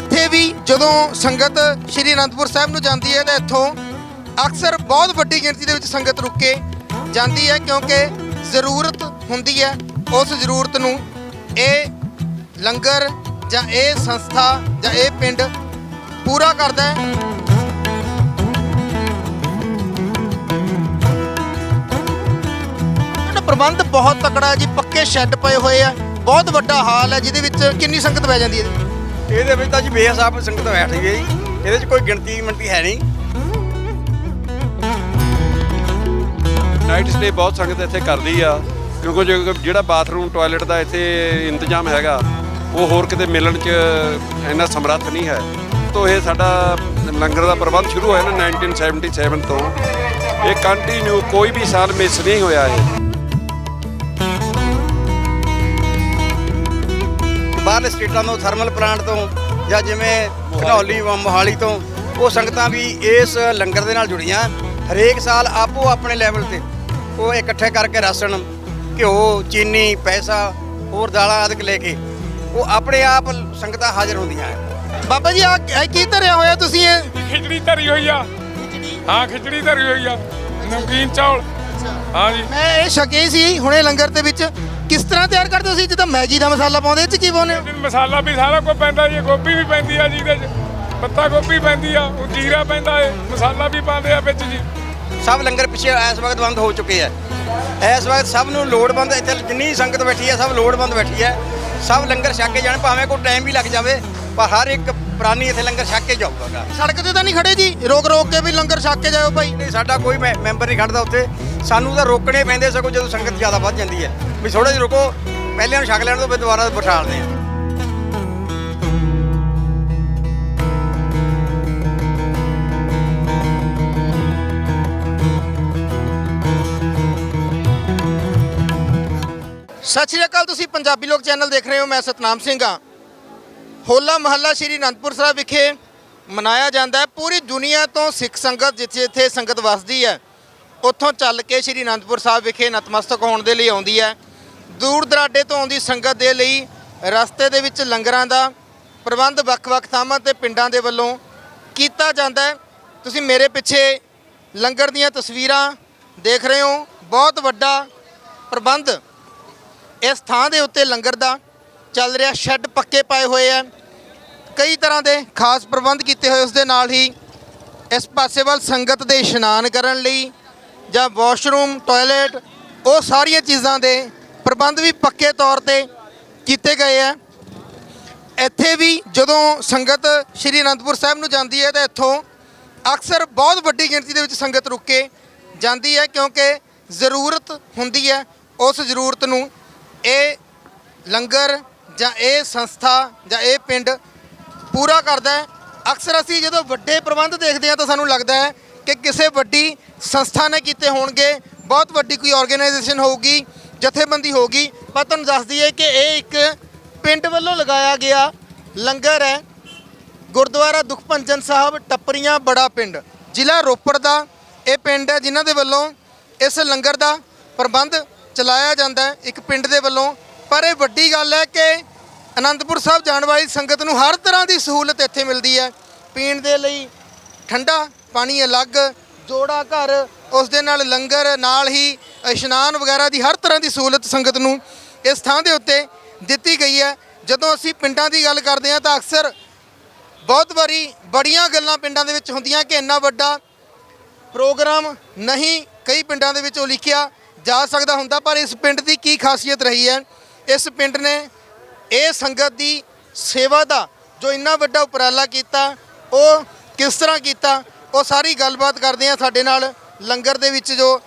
ਇੱਥੇ ਵੀ ਜਦੋਂ ਸੰਗਤ ਸ਼੍ਰੀ ਅਨੰਦਪੁਰ ਸਾਹਿਬ ਨੂੰ ਜਾਂਦੀ ਹੈ ਤਾਂ ਇੱਥੋਂ ਅਕਸਰ ਬਹੁਤ ਵੱਡੀ ਗਿਣਤੀ ਦੇ ਵਿੱਚ ਸੰਗਤ ਰੁਕ ਕੇ ਜਾਂਦੀ ਹੈ ਕਿਉਂਕਿ ਜ਼ਰੂਰਤ ਹੁੰਦੀ ਹੈ ਉਸ ਜ਼ਰੂਰਤ ਨੂੰ ਇਹ ਲੰਗਰ ਜਾਂ ਇਹ ਸੰਸਥਾ ਜਾਂ ਇਹ ਪਿੰਡ ਪੂਰਾ ਕਰਦਾ ਹੈ। ਪ੍ਰਬੰਧ ਬਹੁਤ ਤਕੜਾ ਜੀ, ਪੱਕੇ ਸ਼ੈੱਡ ਪਏ ਹੋਏ ਆ, ਬਹੁਤ ਵੱਡਾ ਹਾਲ ਹੈ, ਜਿਹਦੇ ਵਿੱਚ ਕਿੰਨੀ ਸੰਗਤ ਪੈ ਜਾਂਦੀ ਹੈ ਇਹਦੇ ਵਿੱਚ ਤਾਂ ਜੀ ਬੇਹਿਸਾਬ ਸੰਗਤ ਬੈਠ ਗਈ ਹੈ ਜੀ। ਇਹਦੇ 'ਚ ਕੋਈ ਗਿਣਤੀ ਮਿੰਟੀ ਹੈ ਨਹੀਂ। ਨਾਈਟ ਸਟੇ ਬਹੁਤ ਸੰਗਤ ਇੱਥੇ ਕਰਦੀ ਆ। ਕਿਉਂਕਿ ਜੋ- ਜਿਹੜਾ ਬਾਥਰੂਮ ਟਾਇਲਟ ਦਾ ਇੱਥੇ ਇੰਤਜ਼ਾਮ ਹੈਗਾ, ਉਹ ਹੋਰ ਕਿਤੇ ਮਿਲਣ 'ਚ ਇੰਨਾ ਸਮਰੱਥ ਨਹੀਂ ਹੈ। ਤੋਂ ਇਹ ਸਾਡਾ ਲੰਗਰ ਦਾ ਪ੍ਰਬੰਧ ਸ਼ੁਰੂ ਹੋਇਆ ਨਾ 1977 ਤੋਂ। ਇਹ ਕੰਟੀਨਿਊ ਕੋਈ ਵੀ ਸਾਲ ਮਿਸ ਨਹੀਂ ਹੋਇਆ ਇਹ। ਬਾਹਰਲੇ ਸਟੇਟਾਂ ਤੋਂ ਥਰਮਲ ਪਲਾਂਟ ਤੋਂ ਜਾਂ ਜਿਵੇਂ ਘਨੌਲੀ ਮੋਹਾਲੀ ਤੋਂ ਉਹ ਸੰਗਤਾਂ ਵੀ ਇਸ ਲੰਗਰ ਦੇ ਨਾਲ ਜੁੜੀਆਂ। ਹਰੇਕ ਸਾਲ ਆਪੋ ਆਪਣੇ ਲੈਵਲ ਤੇ ਉਹ ਇਕੱਠੇ ਕਰਕੇ ਰਾਸ਼ਨ ਘਿਓ ਚੀਨੀ ਪੈਸਾ ਹੋਰ ਦਾਲਾਂ ਆਦਿਕ ਲੈ ਕੇ ਉਹ ਆਪਣੇ ਆਪ ਸੰਗਤਾਂ ਹਾਜ਼ਰ ਹੁੰਦੀਆਂ ਹੈ ਬਾਬਾ ਜੀ ਆ ਕੀ ਧਰਿਆ ਹੋਇਆ ਤੁਸੀਂ ਇਹ? ਖਿਚੜੀ ਧਰੀ ਹੋਈ ਆ। ਹਾਂ ਖਿਚੜੀ ਧਰੀ ਹੋਈ ਆ। ਨਮਕੀਨ ਚੌਲ। ਹਾਂ ਜੀ। ਮੈਂ ਇਹ ਛਕੇ ਸੀ ਹੁਣੇ ਲੰਗਰ ਦੇ ਵਿੱਚ ਕਿਸ ਤਰ੍ਹਾਂ ਤਿਆਰ ਕਰਦੇ ਹੋ ਤੁਸੀਂ? ਜਿੱਦਾਂ ਮੈਗੀ ਦਾ ਮਸਾਲਾ ਪਾਉਂਦੇ ਇਹ ਚ ਕੀ ਪਾਉਂਦੇ ਹੋ? ਮਸਾਲਾ ਵੀ ਸਾਰਾ ਕੁਝ ਪੈਂਦਾ ਜੀ ਗੋਭੀ ਵੀ ਪੈਂਦੀ ਆ ਜੀ ਇਹਦੇ 'ਚ। ਪੱਤਾ ਗੋਭੀ ਪੈਂਦੀ ਆ ਉਹ ਜੀਰਾ ਪੈਂਦਾ ਏ ਮਸਾਲਾ ਵੀ ਪਾਉਂਦੇ ਆ ਵਿੱਚ ਜੀ। ਸਭ ਲੰਗਰ ਪਿੱਛੇ ਇਸ ਵਕਤ ਬੰਦ ਹੋ ਚੁੱਕੇ ਹੈ ਇਸ ਵਕਤ ਸਭ ਨੂੰ ਲੋੜਵੰਦ ਇੱਥੇ ਜਿੰਨੀ ਸੰਗਤ ਬੈਠੀ ਹੈ ਸਭ ਲੋੜਵੰਦ ਬੈਠੀ ਹੈ ਸਭ ਲੰਗਰ ਛਕ ਕੇ ਜਾਣ ਭਾਵੇਂ ਕੋਈ ਟਾਈਮ ਵੀ ਲੱਗ ਜਾਵੇ ਪਰ ਹਰ ਇੱਕ ਪ੍ਰਾਨੀ ਇੱਥੇ ਲੰਗਰ ਛਕ ਕੇ ਜਾਊਗਾ ਸੜਕ ਤੇ ਤਾਂ ਨਹੀਂ ਖੜੇ ਜੀ? ਰੋਕ ਰੋਕ ਕੇ ਵੀ ਲੰਗਰ ਛਕ ਕੇ ਜਾਓ ਭਾਈ। ਨਹੀਂ ਸਾਡਾ ਕੋਈ ਮੈ- ਮੈਂਬਰ ਨਹੀਂ ਖੜਦਾ ਉੱਥੇ। ਸਾਨੂੰ ਤਾਂ ਰੋਕਣੇ ਪੈਂਦੇ ਸਗੋਂ ਜਦੋਂ ਸੰਗਤ ਜ਼ਿਆਦਾ ਵੱਧ ਜਾਂਦੀ ਹੈ। ਵੀ ਥੋੜਾ ਜਿਹਾ ਰੁਕੋ ਪਹਿਲਿਆਂ ਨੂੰ ਛਕ ਲੈਣ ਤੋਂ ਫਿਰ ਦੁਬਾਰਾ ਬਿਠਾਲਦੇ ਆ। ਸਤਿ ਸ਼੍ਰੀ ਅਕਾਲ, ਤੁਸੀਂ ਪੰਜਾਬੀ ਲੋਕ ਚੈਨਲ ਦੇਖ ਰਹੇ ਹੋ, ਮੈਂ ਸਤਨਾਮ ਸਿੰਘ ਹਾਂ। ਹੋਲਾ ਮਹੱਲਾ ਸ਼੍ਰੀ ਅਨੰਦਪੁਰ ਸਾਹਿਬ ਵਿਖੇ ਮਨਾਇਆ ਜਾਂਦਾ ਹੈ। ਪੂਰੀ ਦੁਨੀਆ ਤੋਂ ਸਿੱਖ ਸੰਗਤ ਜਿੱਥੇ ਜਿੱਥੇ ਸੰਗਤ ਵੱਸਦੀ ਹੈ, ਉੱਥੋਂ ਚੱਲ ਕੇ ਸ਼੍ਰੀ ਅਨੰਦਪੁਰ ਸਾਹਿਬ ਵਿਖੇ ਨਤਮਸਤਕ ਹੋਣ ਦੇ ਲਈ ਆਉਂਦੀ ਹੈ। ਦੂਰ ਦਰਾਡੇ ਤੋਂ ਆਉਂਦੀ ਸੰਗਤ ਦੇ ਲਈ ਰਸਤੇ ਦੇ ਵਿੱਚ ਲੰਗਰਾਂ ਦਾ ਪ੍ਰਬੰਧ ਵੱਖ-ਵੱਖ ਥਾਵਾਂ ਤੇ ਪਿੰਡਾਂ ਦੇ ਵੱਲੋਂ ਕੀਤਾ ਜਾਂਦਾ ਹੈ। ਤੁਸੀਂ ਮੇਰੇ ਪਿੱਛੇ ਲੰਗਰ ਦੀਆਂ ਤਸਵੀਰਾਂ ਦੇਖ ਰਹੇ ਹੋ। ਬਹੁਤ ਵੱਡਾ ਪ੍ਰਬੰਧ ਇਸ ਥਾਂ ਦੇ ਉੱਤੇ ਲੰਗਰ ਦਾ ਚੱਲ ਰਿਹਾ। ਸ਼ੈੱਡ ਪੱਕੇ ਪਾਏ ਹੋਏ ਆ ਕਈ ਤਰ੍ਹਾਂ ਦੇ ਖਾਸ ਪ੍ਰਬੰਧ ਕੀਤੇ ਹੋਏ ਉਸ ਦੇ ਨਾਲ ਹੀ ਇਸ ਪਾਸੇ ਵੱਲ ਸੰਗਤ ਦੇ ਇਸ਼ਨਾਨ ਕਰਨ ਲਈ ਜਾਂ ਵਾਸ਼ਰੂਮ, ਟਾਇਲਟ, ਉਹ ਸਾਰੀਆਂ ਚੀਜ਼ਾਂ ਦੇ ਪ੍ਰਬੰਧ ਵੀ ਪੱਕੇ ਤੌਰ ਤੇ ਕੀਤੇ ਗਏ ਆ। ਇੱਥੇ ਵੀ ਜਦੋਂ ਸੰਗਤ ਸ਼੍ਰੀ ਅਨੰਦਪੁਰ ਸਾਹਿਬ ਨੂੰ ਜਾਂਦੀ ਹੈ ਤਾਂ ਇੱਥੋਂ ਅਕਸਰ ਬਹੁਤ ਵੱਡੀ ਗਿਣਤੀ ਦੇ ਵਿੱਚ ਸੰਗਤ ਰੁਕ ਕੇ ਜਾਂਦੀ ਹੈ ਕਿਉਂਕਿ ਜ਼ਰੂਰਤ ਹੁੰਦੀ ਹੈ ਉਸ ਜ਼ਰੂਰਤ ਨੂੰ। ਇਹ ਲੰਗਰ ਜਾਂ ਇਹ ਸੰਸਥਾ ਜਾਂ ਇਹ ਪਿੰਡ ਪੂਰਾ ਕਰਦਾ ਹੈ। ਅਕਸਰ ਅਸੀਂ ਜਦੋਂ ਵੱਡੇ ਪ੍ਰਬੰਧ ਦੇਖਦੇ ਹਾਂ ਤਾਂ ਸਾਨੂੰ ਲੱਗਦਾ ਹੈ ਕਿ ਕਿਸੇ ਵੱਡੀ ਸੰਸਥਾ ਨੇ ਕੀਤੇ ਹੋਣਗੇ। ਬਹੁਤ ਵੱਡੀ ਕੋਈ ਆਰਗੇਨਾਈਜੇਸ਼ਨ ਹੋਊਗੀ। ਜਥੇਬੰਦੀ ਹੋਊਗੀ ਪਰ ਤੁਹਾਨੂੰ ਦੱਸ ਦਈਏ ਕਿ ਇਹ ਇੱਕ ਪਿੰਡ ਵੱਲੋਂ ਲਗਾਇਆ ਗਿਆ ਲੰਗਰ ਹੈ। ਗੁਰਦੁਆਰਾ ਦੁਖਪੰਜਨ ਸਾਹਿਬ, ਟੱਪਰੀਆਂ, ਬੜਾ ਪਿੰਡ। ਜ਼ਿਲ੍ਹਾ ਰੋਪੜ ਦਾ ਇਹ ਪਿੰਡ ਹੈ ਜਿਨ੍ਹਾਂ ਦੇ ਵੱਲੋਂ ਇਸ ਲੰਗਰ ਦਾ ਪ੍ਰਬੰਧ ਚਲਾਇਆ ਜਾਂਦਾ ਹੈ ਇੱਕ ਪਿੰਡ ਦੇ ਵੱਲੋਂ। ਪਰ ਇਹ ਵੱਡੀ ਗੱਲ ਹੈ ਕਿ ਅਨੰਦਪੁਰ ਸਾਹਿਬ ਜਾਣ ਵਾਲੀ ਸੰਗਤ ਨੂੰ ਹਰ ਤਰ੍ਹਾਂ ਦੀ ਸਹੂਲਤ ਇੱਥੇ ਮਿਲਦੀ ਹੈ। ਪੀਣ ਦੇ ਲਈ ਠੰਡਾ, ਪਾਣੀ ਅਲੱਗ, ਜੋੜਾ ਘਰ ਉਸ ਦੇ ਨਾਲ ਲੰਗਰ, ਨਾਲ ਹੀ ਇਸ਼ਨਾਨ ਵਗੈਰਾ ਦੀ ਹਰ ਤਰ੍ਹਾਂ ਦੀ ਸਹੂਲਤ ਸੰਗਤ ਨੂੰ ਇਸ ਥਾਂ ਦੇ ਉੱਤੇ ਦਿੱਤੀ ਗਈ ਹੈ। ਜਦੋਂ ਅਸੀਂ ਪਿੰਡਾਂ ਦੀ ਗੱਲ ਕਰਦੇ ਹਾਂ ਤਾਂ ਅਕਸਰ ਬਹੁਤ ਵਾਰੀ ਬੜੀਆਂ ਗੱਲਾਂ ਪਿੰਡਾਂ ਦੇ ਵਿੱਚ ਹੁੰਦੀਆਂ ਕਿ ਇੰਨਾ ਵੱਡਾ ਪ੍ਰੋਗਰਾਮ ਨਹੀਂ ਕਈ ਪਿੰਡਾਂ ਦੇ ਵਿੱਚ ਉਲੀਕਿਆ ਜਾ ਸਕਦਾ ਹੁੰਦਾ, ਪਰ ਇਸ ਪਿੰਡ ਦੀ ਕੀ ਖਾਸੀਅਤ ਰਹੀ ਹੈ? ਇਸ ਪਿੰਡ ਨੇ ਇਹ ਸੰਗਤ ਦੀ ਸੇਵਾ ਦਾ ਜੋ ਇੰਨਾ ਵੱਡਾ ਉਪਰਾਲਾ ਕੀਤਾ, ਉਹ ਕਿਸ ਤਰ੍ਹਾਂ ਕੀਤਾ, ਉਹ ਸਾਰੀ ਗੱਲਬਾਤ ਕਰਦੇ ਆ ਸਾਡੇ ਨਾਲ ਲੰਗਰ ਦੇ ਵਿੱਚ ਜੋ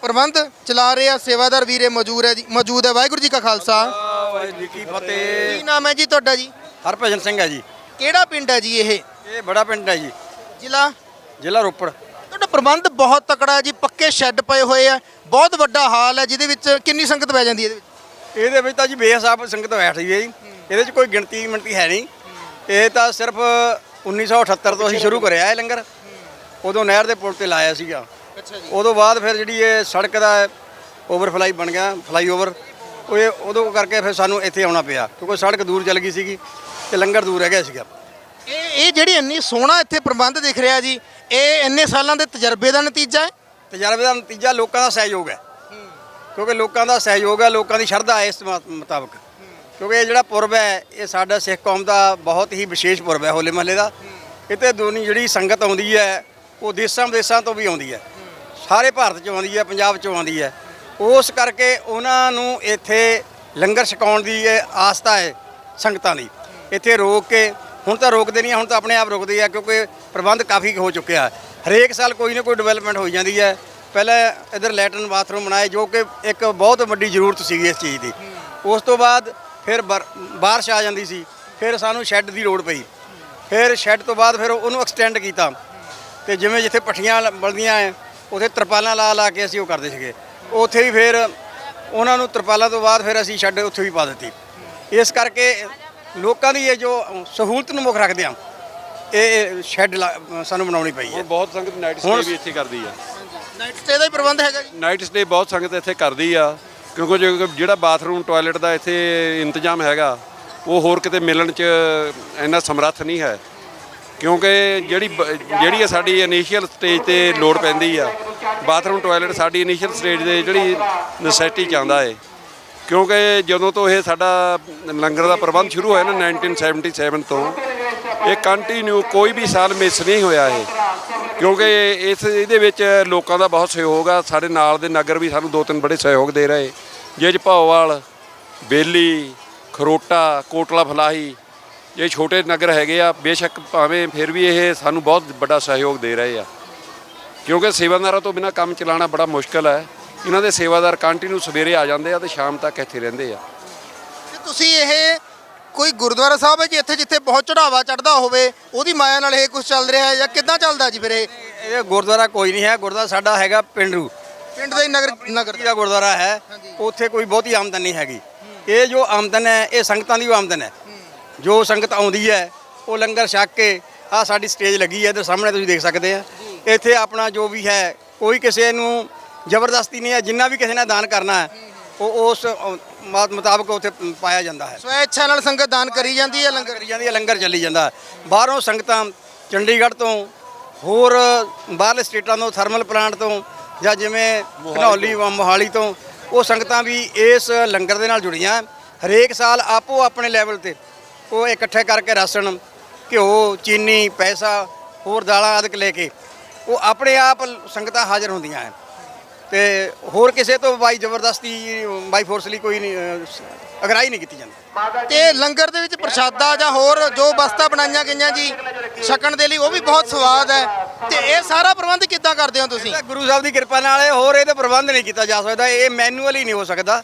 ਪ੍ਰਬੰਧ ਚਲਾ ਰਹੇ ਆ ਸੇਵਾਦਾਰ ਵੀਰੇ ਮੌਜੂਦ ਹੈ ਜੀ ਮੌਜੂਦ ਹੈ। ਵਾਹਿਗੁਰੂ ਜੀ ਕਾ ਖਾਲਸਾ। ਵਾਹਿਗੁਰੂ ਜੀ ਕੀ ਫਤਿਹ। ਕੀ ਨਾਮ ਹੈ ਜੀ ਤੁਹਾਡਾ ਜੀ? ਹਰਭਜਨ ਸਿੰਘ ਹੈ ਜੀ। ਕਿਹੜਾ ਪਿੰਡ ਹੈ ਜੀ ਇਹ? ਇਹ ਬੜਾ ਪਿੰਡ ਹੈ ਜੀ। ਜ਼ਿਲ੍ਹਾ? ਜ਼ਿਲ੍ਹਾ ਰੋਪੜ। ਤੁਹਾਡਾ ਪ੍ਰਬੰਧ ਬਹੁਤ ਤਕੜਾ ਹੈ ਜੀ ਪੱਕੇ ਸ਼ੈੱਡ ਪਏ ਹੋਏ ਆ। ਬਹੁਤ ਵੱਡਾ ਹਾਲ ਹੈ ਜਿਹਦੇ ਵਿੱਚ ਕਿੰਨੀ ਸੰਗਤ ਬਹਿ ਜਾਂਦੀ ਹੈ ਇਹਦੇ ਵਿੱਚ? ਇਹਦੇ ਵਿੱਚ ਤਾਂ ਜੀ ਬੇਹਿਸਾਬ ਸੰਗਤ ਬੈਠ ਰਹੀ ਹੈ ਜੀ। ਇਹਦੇ 'ਚ ਕੋਈ ਗਿਣਤੀ ਮਿੰਟੀ ਹੈ ਨਹੀਂ। ਇਹ ਤਾਂ ਸਿਰਫ 1978 ਤੋਂ ਅਸੀਂ ਸ਼ੁਰੂ ਕਰਿਆ ਇਹ ਲੰਗਰ। ਉਦੋਂ ਨਹਿਰ ਦੇ ਪੁਲ ਤੇ ਲਾਇਆ ਸੀਗਾ। ਅੱਛਾ ਜੀ। ਉਦੋਂ ਬਾਅਦ ਫਿਰ ਜਿਹੜੀ ਇਹ ਸੜਕ ਦਾ ਓਵਰਫਲਾਈ ਬਣ ਗਿਆ ਫਲਾਈਓਵਰ ਉਹ ਇਹ ਉਦੋਂ ਕਰਕੇ ਫਿਰ ਸਾਨੂੰ ਇੱਥੇ ਆਉਣਾ ਪਿਆ ਕਿਉਂਕਿ ਸੜਕ ਦੂਰ ਚੱਲ ਗਈ ਸੀਗੀ ਤੇ ਲੰਗਰ ਦੂਰ ਰਹਿ ਗਿਆ ਸੀਗਾ ਇਹ ਜਿਹੜੀ ਇੰਨੀ ਸੋਹਣਾ ਇੱਥੇ ਪ੍ਰਬੰਧ ਦਿਖ ਰਿਹਾ ਜੀ ਇਹ ਇੰਨੇ ਸਾਲਾਂ ਦੇ ਤਜਰਬੇ ਦਾ ਨਤੀਜਾ ਹੈ? ਤਜਰਬੇ ਦਾ ਨਤੀਜਾ ਲੋਕਾਂ ਦਾ ਸਹਿਯੋਗ ਹੈ। ਕਿਉਂਕਿ ਲੋਕਾਂ ਦਾ ਸਹਿਯੋਗ ਹੈ ਲੋਕਾਂ ਦੀ ਸ਼ਰਧਾ ਹੈ ਇਸ ਮੁਤਾਬਕ। ਕਿਉਂਕਿ ਇਹ ਜਿਹੜਾ ਪੁਰਬ ਹੈ ਇਹ ਸਾਡਾ ਸਿੱਖ ਕੌਮ ਦਾ ਬਹੁਤ ਹੀ ਵਿਸ਼ੇਸ਼ ਪੁਰਬ ਹੈ ਹੋਲੇ ਮਹੱਲੇ ਦਾ। ਇੱਥੇ ਦੁਨੀ ਜਿਹੜੀ ਸੰਗਤ ਆਉਂਦੀ ਹੈ ਉਹ ਦੇਸ਼ਾਂ ਵਿਦੇਸ਼ਾਂ ਤੋਂ ਵੀ ਆਉਂਦੀ ਹੈ। ਸਾਰੇ ਭਾਰਤ ਚੋਂ ਆਉਂਦੀ ਹੈ, ਪੰਜਾਬ ਚੋਂ ਆਉਂਦੀ ਹੈ। ਉਸ ਕਰਕੇ ਉਹਨਾਂ ਨੂੰ ਇੱਥੇ ਲੰਗਰ ਛਕਾਉਣ ਦੀ ਇਹ ਆਸਥਾ ਹੈ, ਸੰਗਤਾਂ ਦੀ। ਇੱਥੇ ਰੋਕ ਕੇ, ਹੁਣ ਤਾਂ ਰੋਕਦੇ ਨਹੀਂ ਹੁਣ ਤਾਂ ਆਪਣੇ ਆਪ ਰੁਕਦੇ ਆ, ਕਿਉਂਕਿ ਪ੍ਰਬੰਧ ਕਾਫੀ ਹੋ ਚੁੱਕਿਆ। ਹਰੇਕ ਸਾਲ ਕੋਈ ਨਾ ਕੋਈ ਡਿਵੈਲਪਮੈਂਟ ਹੋਈ ਜਾਂਦੀ ਹੈ। ਪਹਿਲਾਂ ਇਧਰ ਲੈਟਰਨ ਬਾਥਰੂਮ ਬਣਾਏ, ਜੋ ਕਿ ਇੱਕ ਬਹੁਤ ਵੱਡੀ ਜ਼ਰੂਰਤ ਸੀਗੀ ਇਸ ਚੀਜ਼ ਦੀ। ਉਸ ਤੋਂ ਬਾਅਦ ਫਿਰ ਬਰ- ਬਾਰਿਸ਼ ਆ ਜਾਂਦੀ ਸੀ, ਫਿਰ ਸਾਨੂੰ ਸ਼ੈੱਡ ਦੀ ਲੋੜ ਪਈ। ਫਿਰ ਸ਼ੈੱਡ ਤੋਂ ਬਾਅਦ ਫਿਰ ਉਹਨੂੰ ਐਕਸਟੈਂਡ ਕੀਤਾ। ਤੇ ਜਿਵੇਂ ਜਿੱਥੇ ਪੱਠੀਆਂ ਬਲਦੀਆਂ ਐ ਉੱਥੇ ਤਰਪਾਲਾਂ ਲਾ ਲਾ ਕੇ ਅਸੀਂ ਉਹ ਕਰਦੇ ਸੀਗੇ। ਉੱਥੇ ਵੀ ਫਿਰ ਉਹਨਾਂ ਨੂੰ ਤਰਪਾਲਾਂ ਤੋਂ ਬਾਅਦ ਫਿਰ ਅਸੀਂ ਸ਼ੈੱਡ ਉੱਥੇ ਵੀ ਪਾ ਦਿੱਤੀ। ਇਸ ਕਰਕੇ ਲੋਕਾਂ ਦੀ ਇਹ ਜੋ ਸਹੂਲਤ ਨੂੰ ਮੁੱਖ ਰੱਖਦੇ ਆ ਇਹ ਸ਼ੈੱਡ ਸਾਨੂੰ ਬਣਾਉਣੀ ਪਈ ਹੈ। ਬਹੁਤ ਸੰਗਤ ਨਾਈਟ ਸਟੇ ਵੀ ਇੱਥੇ ਕਰਦੀ ਆ। ਨਾਈਟ ਸਟੇ ਦਾ ਹੀ ਪ੍ਰਬੰਧ ਹੈਗਾ ਜੀ। ਨਾਈਟ ਸਟੇ ਬਹੁਤ ਸੰਗਤ ਇੱਥੇ ਕਰਦੀ ਆ ਕਿਉਂਕਿ ਜਿਹੜਾ ਬਾਥਰੂਮ ਟਾਇਲਟ ਦਾ ਇੱਥੇ ਇੰਤਜ਼ਾਮ ਹੈਗਾ ਉਹ ਹੋਰ ਕਿਤੇ ਮਿਲਣ 'ਚ ਇੰਨਾ ਸਮਰੱਥ ਨਹੀਂ ਹੈ। ਕਿਉਂਕਿ ਜਿਹੜੀ ਬ- ਜਿਹੜੀ ਆ ਸਾਡੀ ਇਨੀਸ਼ੀਅਲ ਸਟੇਜ ਤੇ ਲੋੜ ਪੈਂਦੀ ਆ ਬਾਥਰੂਮ ਟਾਇਲਟ ਸਾਡੀ ਇਨੀਸ਼ੀਅਲ ਸਟੇਜ ਦੇ ਜਿਹੜੀ ਨੈਸੈਸਿਟੀ ਆਉਂਦਾ ਏ। ਕਿਉਂਕਿ ਜਦੋਂ ਤੋਂ ਇਹ ਸਾਡਾ ਲੰਗਰ ਦਾ ਪ੍ਰਬੰਧ ਸ਼ੁਰੂ ਹੋਇਆ ਨਾ 1977 ਤੋਂ, ਇਹ ਕੰਟੀਨਿਊ ਕੋਈ ਵੀ ਸਾਲ ਮਿਸ ਨਹੀਂ ਹੋਇਆ ਇਹ। ਕਿਉਂਕਿ ਇਸ, ਇਹਦੇ ਵਿੱਚ ਲੋਕਾਂ ਦਾ ਬਹੁਤ ਸਹਿਯੋਗ ਆ, ਸਾਡੇ ਨਾਲ ਦੇ ਨਗਰ ਵੀ ਸਾਨੂੰ ਦੋ ਤਿੰਨ ਬੜੇ ਸਹਿਯੋਗ ਦੇ ਰਹੇ। ਜੇ ਚ ਭੌਵਾਲ ਬੇਲੀ, ਖਰੋਟਾ, ਕੋਟਲਾ ਫਲਾਹੀ ਇਹ ਛੋਟੇ ਨਗਰ ਹੈਗੇ ਆ ਬੇਸ਼ੱਕ ਭਾਵੇਂ ਫਿਰ ਵੀ ਇਹ ਸਾਨੂੰ ਬਹੁਤ ਵੱਡਾ ਸਹਿਯੋਗ ਦੇ ਰਹੇ ਆ। ਕਿਉਂਕਿ ਸੇਵਾਦਾਰਾਂ ਤੋਂ ਬਿਨਾ ਕੰਮ ਚਲਾਉਣਾ ਬੜਾ ਮੁਸ਼ਕਲ ਹੈ। ਇਹਨਾਂ ਦੇ ਸੇਵਾਦਾਰ ਕੰਟੀਨਿਊ ਸਵੇਰੇ ਆ ਜਾਂਦੇ ਆ ਤੇ ਸ਼ਾਮ ਤੱਕ ਇੱਥੇ ਰਹਿੰਦੇ ਆ। ਤੇ ਤੁਸੀਂ ਇਹ ਕੋਈ ਗੁਰਦੁਆਰਾ ਸਾਹਿਬ ਹੈ ਜੀ ਇੱਥੇ ਜਿੱਥੇ ਬਹੁਤ ਚੜਾਵਾ ਚੜਦਾ ਹੋਵੇ ਉਹਦੀ ਮਾਇਆ ਨਾਲ ਇਹ ਕੁਝ ਚੱਲ ਰਿਹਾ ਹੈ ਜਾਂ ਕਿੱਦਾਂ ਚੱਲਦਾ ਜੀ ਫਿਰ ਇਹ? ਇਹ ਗੁਰਦੁਆਰਾ ਕੋਈ ਨਹੀਂ ਹੈ ਗੁਰਦੁਆਰਾ ਸਾਡਾ ਹੈਗਾ ਪਿੰਡੂ। ਪਿੰਡ ਦੇ ਨਗਰ ਨਗਰ ਦਾ ਗੁਰਦੁਆਰਾ ਹੈ ਉੱਥੇ ਕੋਈ ਬਹੁਤੀ ਆਮਦਨ ਨਹੀਂ ਹੈਗੀ। ਇਹ ਜੋ ਆਮਦਨ ਹੈ ਇਹ ਸੰਗਤਾਂ ਦੀ ਆਮਦਨ ਹੈ। ਜੋ ਸੰਗਤ ਆਉਂਦੀ ਹੈ ਉਹ ਲੰਗਰ ਛਕ ਕੇ ਆ ਸਾਡੀ ਸਟੇਜ ਲੱਗੀ ਹੈ ਇਧਰ ਸਾਹਮਣੇ ਤੁਸੀਂ ਦੇਖ ਸਕਦੇ ਆ। ਇੱਥੇ ਆਪਣਾ ਜੋ ਵੀ ਹੈ ਕੋਈ ਕਿਸੇ ਨੂੰ ਜ਼ਬਰਦਸਤੀ ਨਹੀਂ ਹੈ ਜਿੰਨਾ ਵੀ ਕਿਸੇ ਨੇ ਦਾਨ ਕਰਨਾ ਹੈ ਉਹ ਉਸ ਮੁਤਾਬਕ ਉੱਥੇ ਪਾਇਆ ਜਾਂਦਾ ਹੈ। ਸਵੈ ਇੱਛਾ ਨਾਲ ਸੰਗਤ ਦਾਨ ਕਰੀ ਜਾਂਦੀ ਹੈ ਲੰਗਰ? ਕਰੀ ਜਾਂਦੀ ਹੈ ਲੰਗਰ ਚੱਲੀ ਜਾਂਦਾ ਬਾਹਰੋਂ ਸੰਗਤਾਂ ਚੰਡੀਗੜ੍ਹ ਤੋਂ ਹੋਰ ਬਾਹਰਲੇ ਸਟੇਟਾਂ ਤੋਂ ਥਰਮਲ ਪਲਾਂਟ ਤੋਂ ਜਾਂ ਜਿਵੇਂ ਘਨੌਲੀ ਵਾ- ਮੋਹਾਲੀ ਤੋਂ ਉਹ ਸੰਗਤਾਂ ਵੀ ਇਸ ਲੰਗਰ ਦੇ ਨਾਲ ਜੁੜੀਆਂ ਹਰੇਕ ਸਾਲ ਆਪੋ ਆਪਣੇ ਲੈਵਲ ਤੇ ਉਹ ਇਕੱਠੇ ਕਰਕੇ ਰਾਸ਼ਨ ਘਿਓ ਚੀਨੀ ਪੈਸਾ ਹੋਰ ਦਾਲਾਂ ਆਦਿਕ ਲੈ ਕੇ ਉਹ ਆਪਣੇ ਆਪ ਸੰਗਤਾਂ ਹਾਜ਼ਰ ਹੁੰਦੀਆਂ ਹੈ ਤੇ ਹੋਰ ਕਿਸੇ ਤੋਂ ਬਾਈ ਜ਼ਬਰਦਸਤੀ ਬਾਈ ਫੋਰਸ ਲਈ ਕੋਈ ਅਗਰਾਈ ਨਹੀਂ ਕੀਤੀ ਜਾਂਦੀ। ਤੇ ਲੰਗਰ ਦੇ ਵਿੱਚ ਪ੍ਰਸ਼ਾਦਾ ਜਾਂ ਹੋਰ ਜੋ ਵਸਤਾਂ ਬਣਾਈਆਂ ਗਈਆਂ ਜੀ ਛਕਣ ਦੇ ਲਈ ਉਹ ਵੀ ਬਹੁਤ ਸਵਾਦ ਹੈ। ਤੇ ਇਹ ਸਾਰਾ ਪ੍ਰਬੰਧ ਕਿੱਦਾਂ ਕਰਦੇ ਹੋ ਤੁਸੀਂ? ਗੁਰੂ ਸਾਹਿਬ ਦੀ ਕਿਰਪਾ ਨਾਲ ਹੋਰ ਇਹਦੇ ਪ੍ਰਬੰਧ ਨਹੀਂ ਕੀਤਾ ਜਾ ਸਕਦਾ ਇਹ ਮੈਨੂਅਲੀ ਨਹੀਂ ਹੋ ਸਕਦਾ।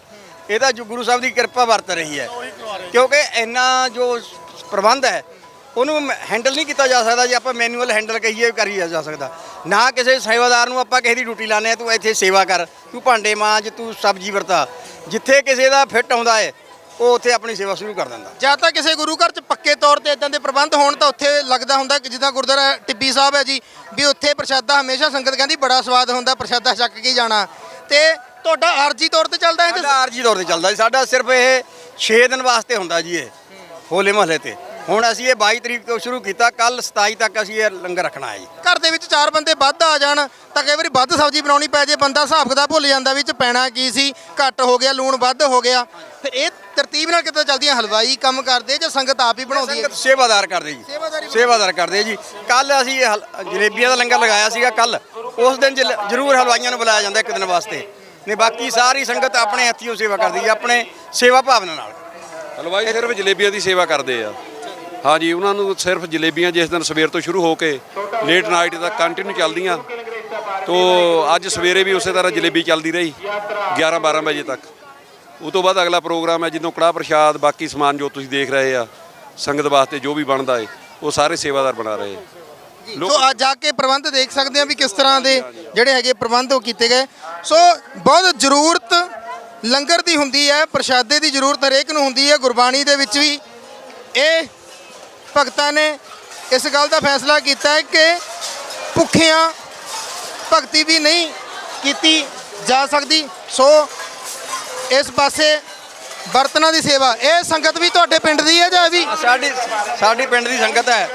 ਇਹ ਤਾਂ ਜੋ ਗੁਰੂ ਸਾਹਿਬ ਦੀ ਕਿਰਪਾ ਵਰਤ ਰਹੀ ਹੈ। ਕਿਉਂਕਿ ਇੰਨਾ ਜੋ ਪ੍ਰਬੰਧ ਹੈ, ਉਹਨੂੰ ਹੈਂਡਲ ਨਹੀਂ ਕੀਤਾ ਜਾ ਸਕਦਾ ਜੇ ਆਪਾਂ ਮੈਨੂਅਲ ਹੈਂਡਲ ਕਹੀਏ ਕਰੀ ਜਾ ਸਕਦਾ। ਨਾ ਕਿਸੇ ਸੇਵਾਦਾਰ ਨੂੰ ਆਪਾਂ ਕਿਸੇ ਦੀ ਡਿਊਟੀ ਲਾਣੇ ਆ ਤੂੰ ਇੱਥੇ ਸੇਵਾ ਕਰ, ਤੂੰ ਭਾਂਡੇ ਮਾਂਜ, ਤੂੰ ਸਬਜ਼ੀ ਵਰਤਾ। ਜਿੱਥੇ ਕਿਸੇ ਦਾ ਫਿੱਟ ਆਉਂਦਾ ਹੈ, ਉਹ ਉੱਥੇ ਆਪਣੀ ਸੇਵਾ ਸ਼ੁਰੂ ਕਰ ਦਿੰਦਾ। ਜਾਂ ਤਾਂ ਕਿਸੇ ਗੁਰੂ ਘਰ 'ਚ ਪੱਕੇ ਤੌਰ ਤੇ ਇਦਾਂ ਦੇ ਪ੍ਰਬੰਧ ਹੋਣ ਤਾਂ ਉੱਥੇ ਲੱਗਦਾ ਹੁੰਦਾ ਕਿ ਜਿੱਦਾਂ ਗੁਰਦੁਆਰਾ ਟਿੱਬੀ ਸਾਹਿਬ ਹੈ ਜੀ, ਵੀ ਉੱਥੇ ਪ੍ਰਸ਼ਾਦਾ ਹਮੇਸ਼ਾ ਸੰਗਤ ਕਹਿੰਦੀ ਬੜਾ ਸਵਾਦ ਹੁੰਦਾ, ਪ੍ਰਸ਼ਾਦਾ ਛਕ ਕੇ ਜਾਣਾ। ਤੇ ਤੁਹਾਡਾ ਆਰਜੀ ਤੌਰ ਤੇ ਚੱਲਦਾ ਹੈ ਸਾਡਾ ਆਰਜੀ ਤੌਰ ਤੇ ਚੱਲਦਾ ਜੀ। ਸਾਡਾ ਸਿਰਫ ਇਹ 6 ਦਿਨ ਵਾਸਤੇ ਹੁੰਦਾ ਜੀ ਇਹ ਹੋਲੇ ਮਹੱਲੇ ਤੇ। ਹੁਣ ਅਸੀਂ ਇਹ 22 ਤਰੀਕ ਤੋਂ ਸ਼ੁਰੂ ਕੀਤਾ ਕੱਲ 27 ਤੱਕ ਅਸੀਂ ਇਹ ਲੰਗਰ ਰੱਖਣਾ ਹੈ ਜੀ। ਘਰ ਦੇ ਵਿੱਚ ਚਾਰ ਬੰਦੇ ਵੱਧ ਆ ਜਾਣ ਤਾਂ ਕਈ ਵਾਰੀ ਵੱਧ ਸਬਜ਼ੀ ਬਣਾਉਣੀ ਪੈ ਜੇ ਬੰਦਾ ਹਿਸਾਬ ਕਿਤਾਬ ਭੁੱਲ ਜਾਂਦਾ ਵਿੱਚ ਪੈਣਾ ਕੀ ਸੀ ਘੱਟ ਹੋ ਗਿਆ ਲੂਣ ਵੱਧ ਹੋ ਗਿਆ। ਫਿਰ ਇਹ ਤਰਤੀਬ ਨਾਲ ਕਿੱਦਾਂ ਚੱਲਦੀਆਂ ਹਲਵਾਈ ਕੰਮ ਕਰਦੇ ਜਾਂ ਸੰਗਤ ਆਪ ਹੀ ਬਣਾਉਂਦੀ ਹੈ? ਸੰਗਤ ਸੇਵਾਦਾਰ ਕਰਦੇ ਜੀ। ਸੇਵਾਦਾਰੀ ਸੇਵਾਦਾਰ ਕਰਦੇ ਜੀ। ਕੱਲ ਅਸੀਂ ਇਹ ਹਲ- ਜਲੇਬੀਆਂ ਦਾ ਲੰਗਰ ਲਗਾਇਆ ਸੀਗਾ ਕੱਲ ਉਸ ਦਿਨ ਜਲ- ਜ਼ਰੂਰ ਹਲਵਾਈਆਂ ਨੂੰ ਬੁਲਾਇਆ ਜਾਂਦਾ ਇੱਕ ਦਿਨ ਵਾਸਤੇ। ਨੇ ਬਾਕੀ ਸਾਰੀ ਸੰਗਤ ਆਪਣੇ ਹੱਥੀਂ ਸੇਵਾ ਕਰਦੀ ਹੈ, ਆਪਣੇ ਸੇਵਾ ਭਾਵਨਾ ਨਾਲ। ਹਲਵਾਈ ਸਿਰਫ ਜਲੇਬੀਆਂ ਦੀ ਸੇਵਾ ਕਰਦੇ ਆ। ਹਾਂਜੀ, ਉਹਨਾਂ ਨੂੰ ਸਿਰਫ ਜਲੇਬੀਆਂ ਜਿਸ ਦਿਨ ਸਵੇਰ ਤੋਂ ਸ਼ੁਰੂ ਹੋ ਕੇ ਲੇਟ ਨਾਈਟ ਤੱਕ ਕੰਟੀਨਿਊ ਚੱਲਦੀਆਂ। ਤੋ ਅੱਜ ਸਵੇਰੇ ਵੀ ਉਸੇ ਤਰ੍ਹਾਂ ਜਲੇਬੀ ਚੱਲਦੀ ਰਹੀ 11 12 ਵਜੇ ਤੱਕ। ਉਹ ਤੋਂ ਬਾਅਦ ਅਗਲਾ ਪ੍ਰੋਗਰਾਮ ਹੈ ਜਦੋਂ ਕੜਾਹ ਪ੍ਰਸ਼ਾਦ, ਬਾਕੀ ਸਮਾਨ ਜੋ ਤੁਸੀਂ ਦੇਖ ਰਹੇ ਆ, ਸੰਗਤ ਵਾਸਤੇ ਜੋ ਵੀ ਬਣਦਾ ਏ, ਉਹ ਸਾਰੇ ਸੇਵਾਦਾਰ ਬਣਾ ਰਹੇ ਆ। ਸੋ ਅੱਜ ਜਾ ਕੇ ਪ੍ਰਬੰਧ ਦੇਖ ਸਕਦੇ ਆ ਵੀ ਕਿਸ ਤਰ੍ਹਾਂ ਦੇ ਜਿਹੜੇ ਹੈਗੇ ਪ੍ਰਬੰਧ ਉਹ ਕੀਤੇ ਗਏ। ਸੋ ਬਹੁਤ ਜ਼ਰੂਰਤ ਲੰਗਰ ਦੀ ਹੁੰਦੀ ਹੈ, ਪ੍ਰਸ਼ਾਦੇ ਦੀ ਜ਼ਰੂਰਤ ਹਰੇਕ ਨੂੰ ਹੁੰਦੀ ਹੈ। ਗੁਰਬਾਣੀ ਦੇ ਵਿੱਚ ਵੀ ਇਹ ਭਗਤਾਂ ਨੇ ਇਸ ਗੱਲ ਦਾ ਫੈਸਲਾ ਕੀਤਾ ਹੈ ਕਿ ਭੁੱਖਿਆਂ ਭਗਤੀ ਵੀ ਨਹੀਂ ਕੀਤੀ ਜਾ ਸਕਦੀ। ਸੋ ਇਸ ਪਾਸੇ ਬਰਤਨਾਂ ਦੀ ਸੇਵਾ, ਇਹ ਸੰਗਤ ਵੀ ਤੁਹਾਡੇ ਪਿੰਡ ਦੀ ਹੈ ਜਾਂ ਇਹ ਵੀ? ਸਾਡੀ ਸਾਡੀ ਪਿੰਡ ਦੀ ਸੰਗਤ ਹੈ।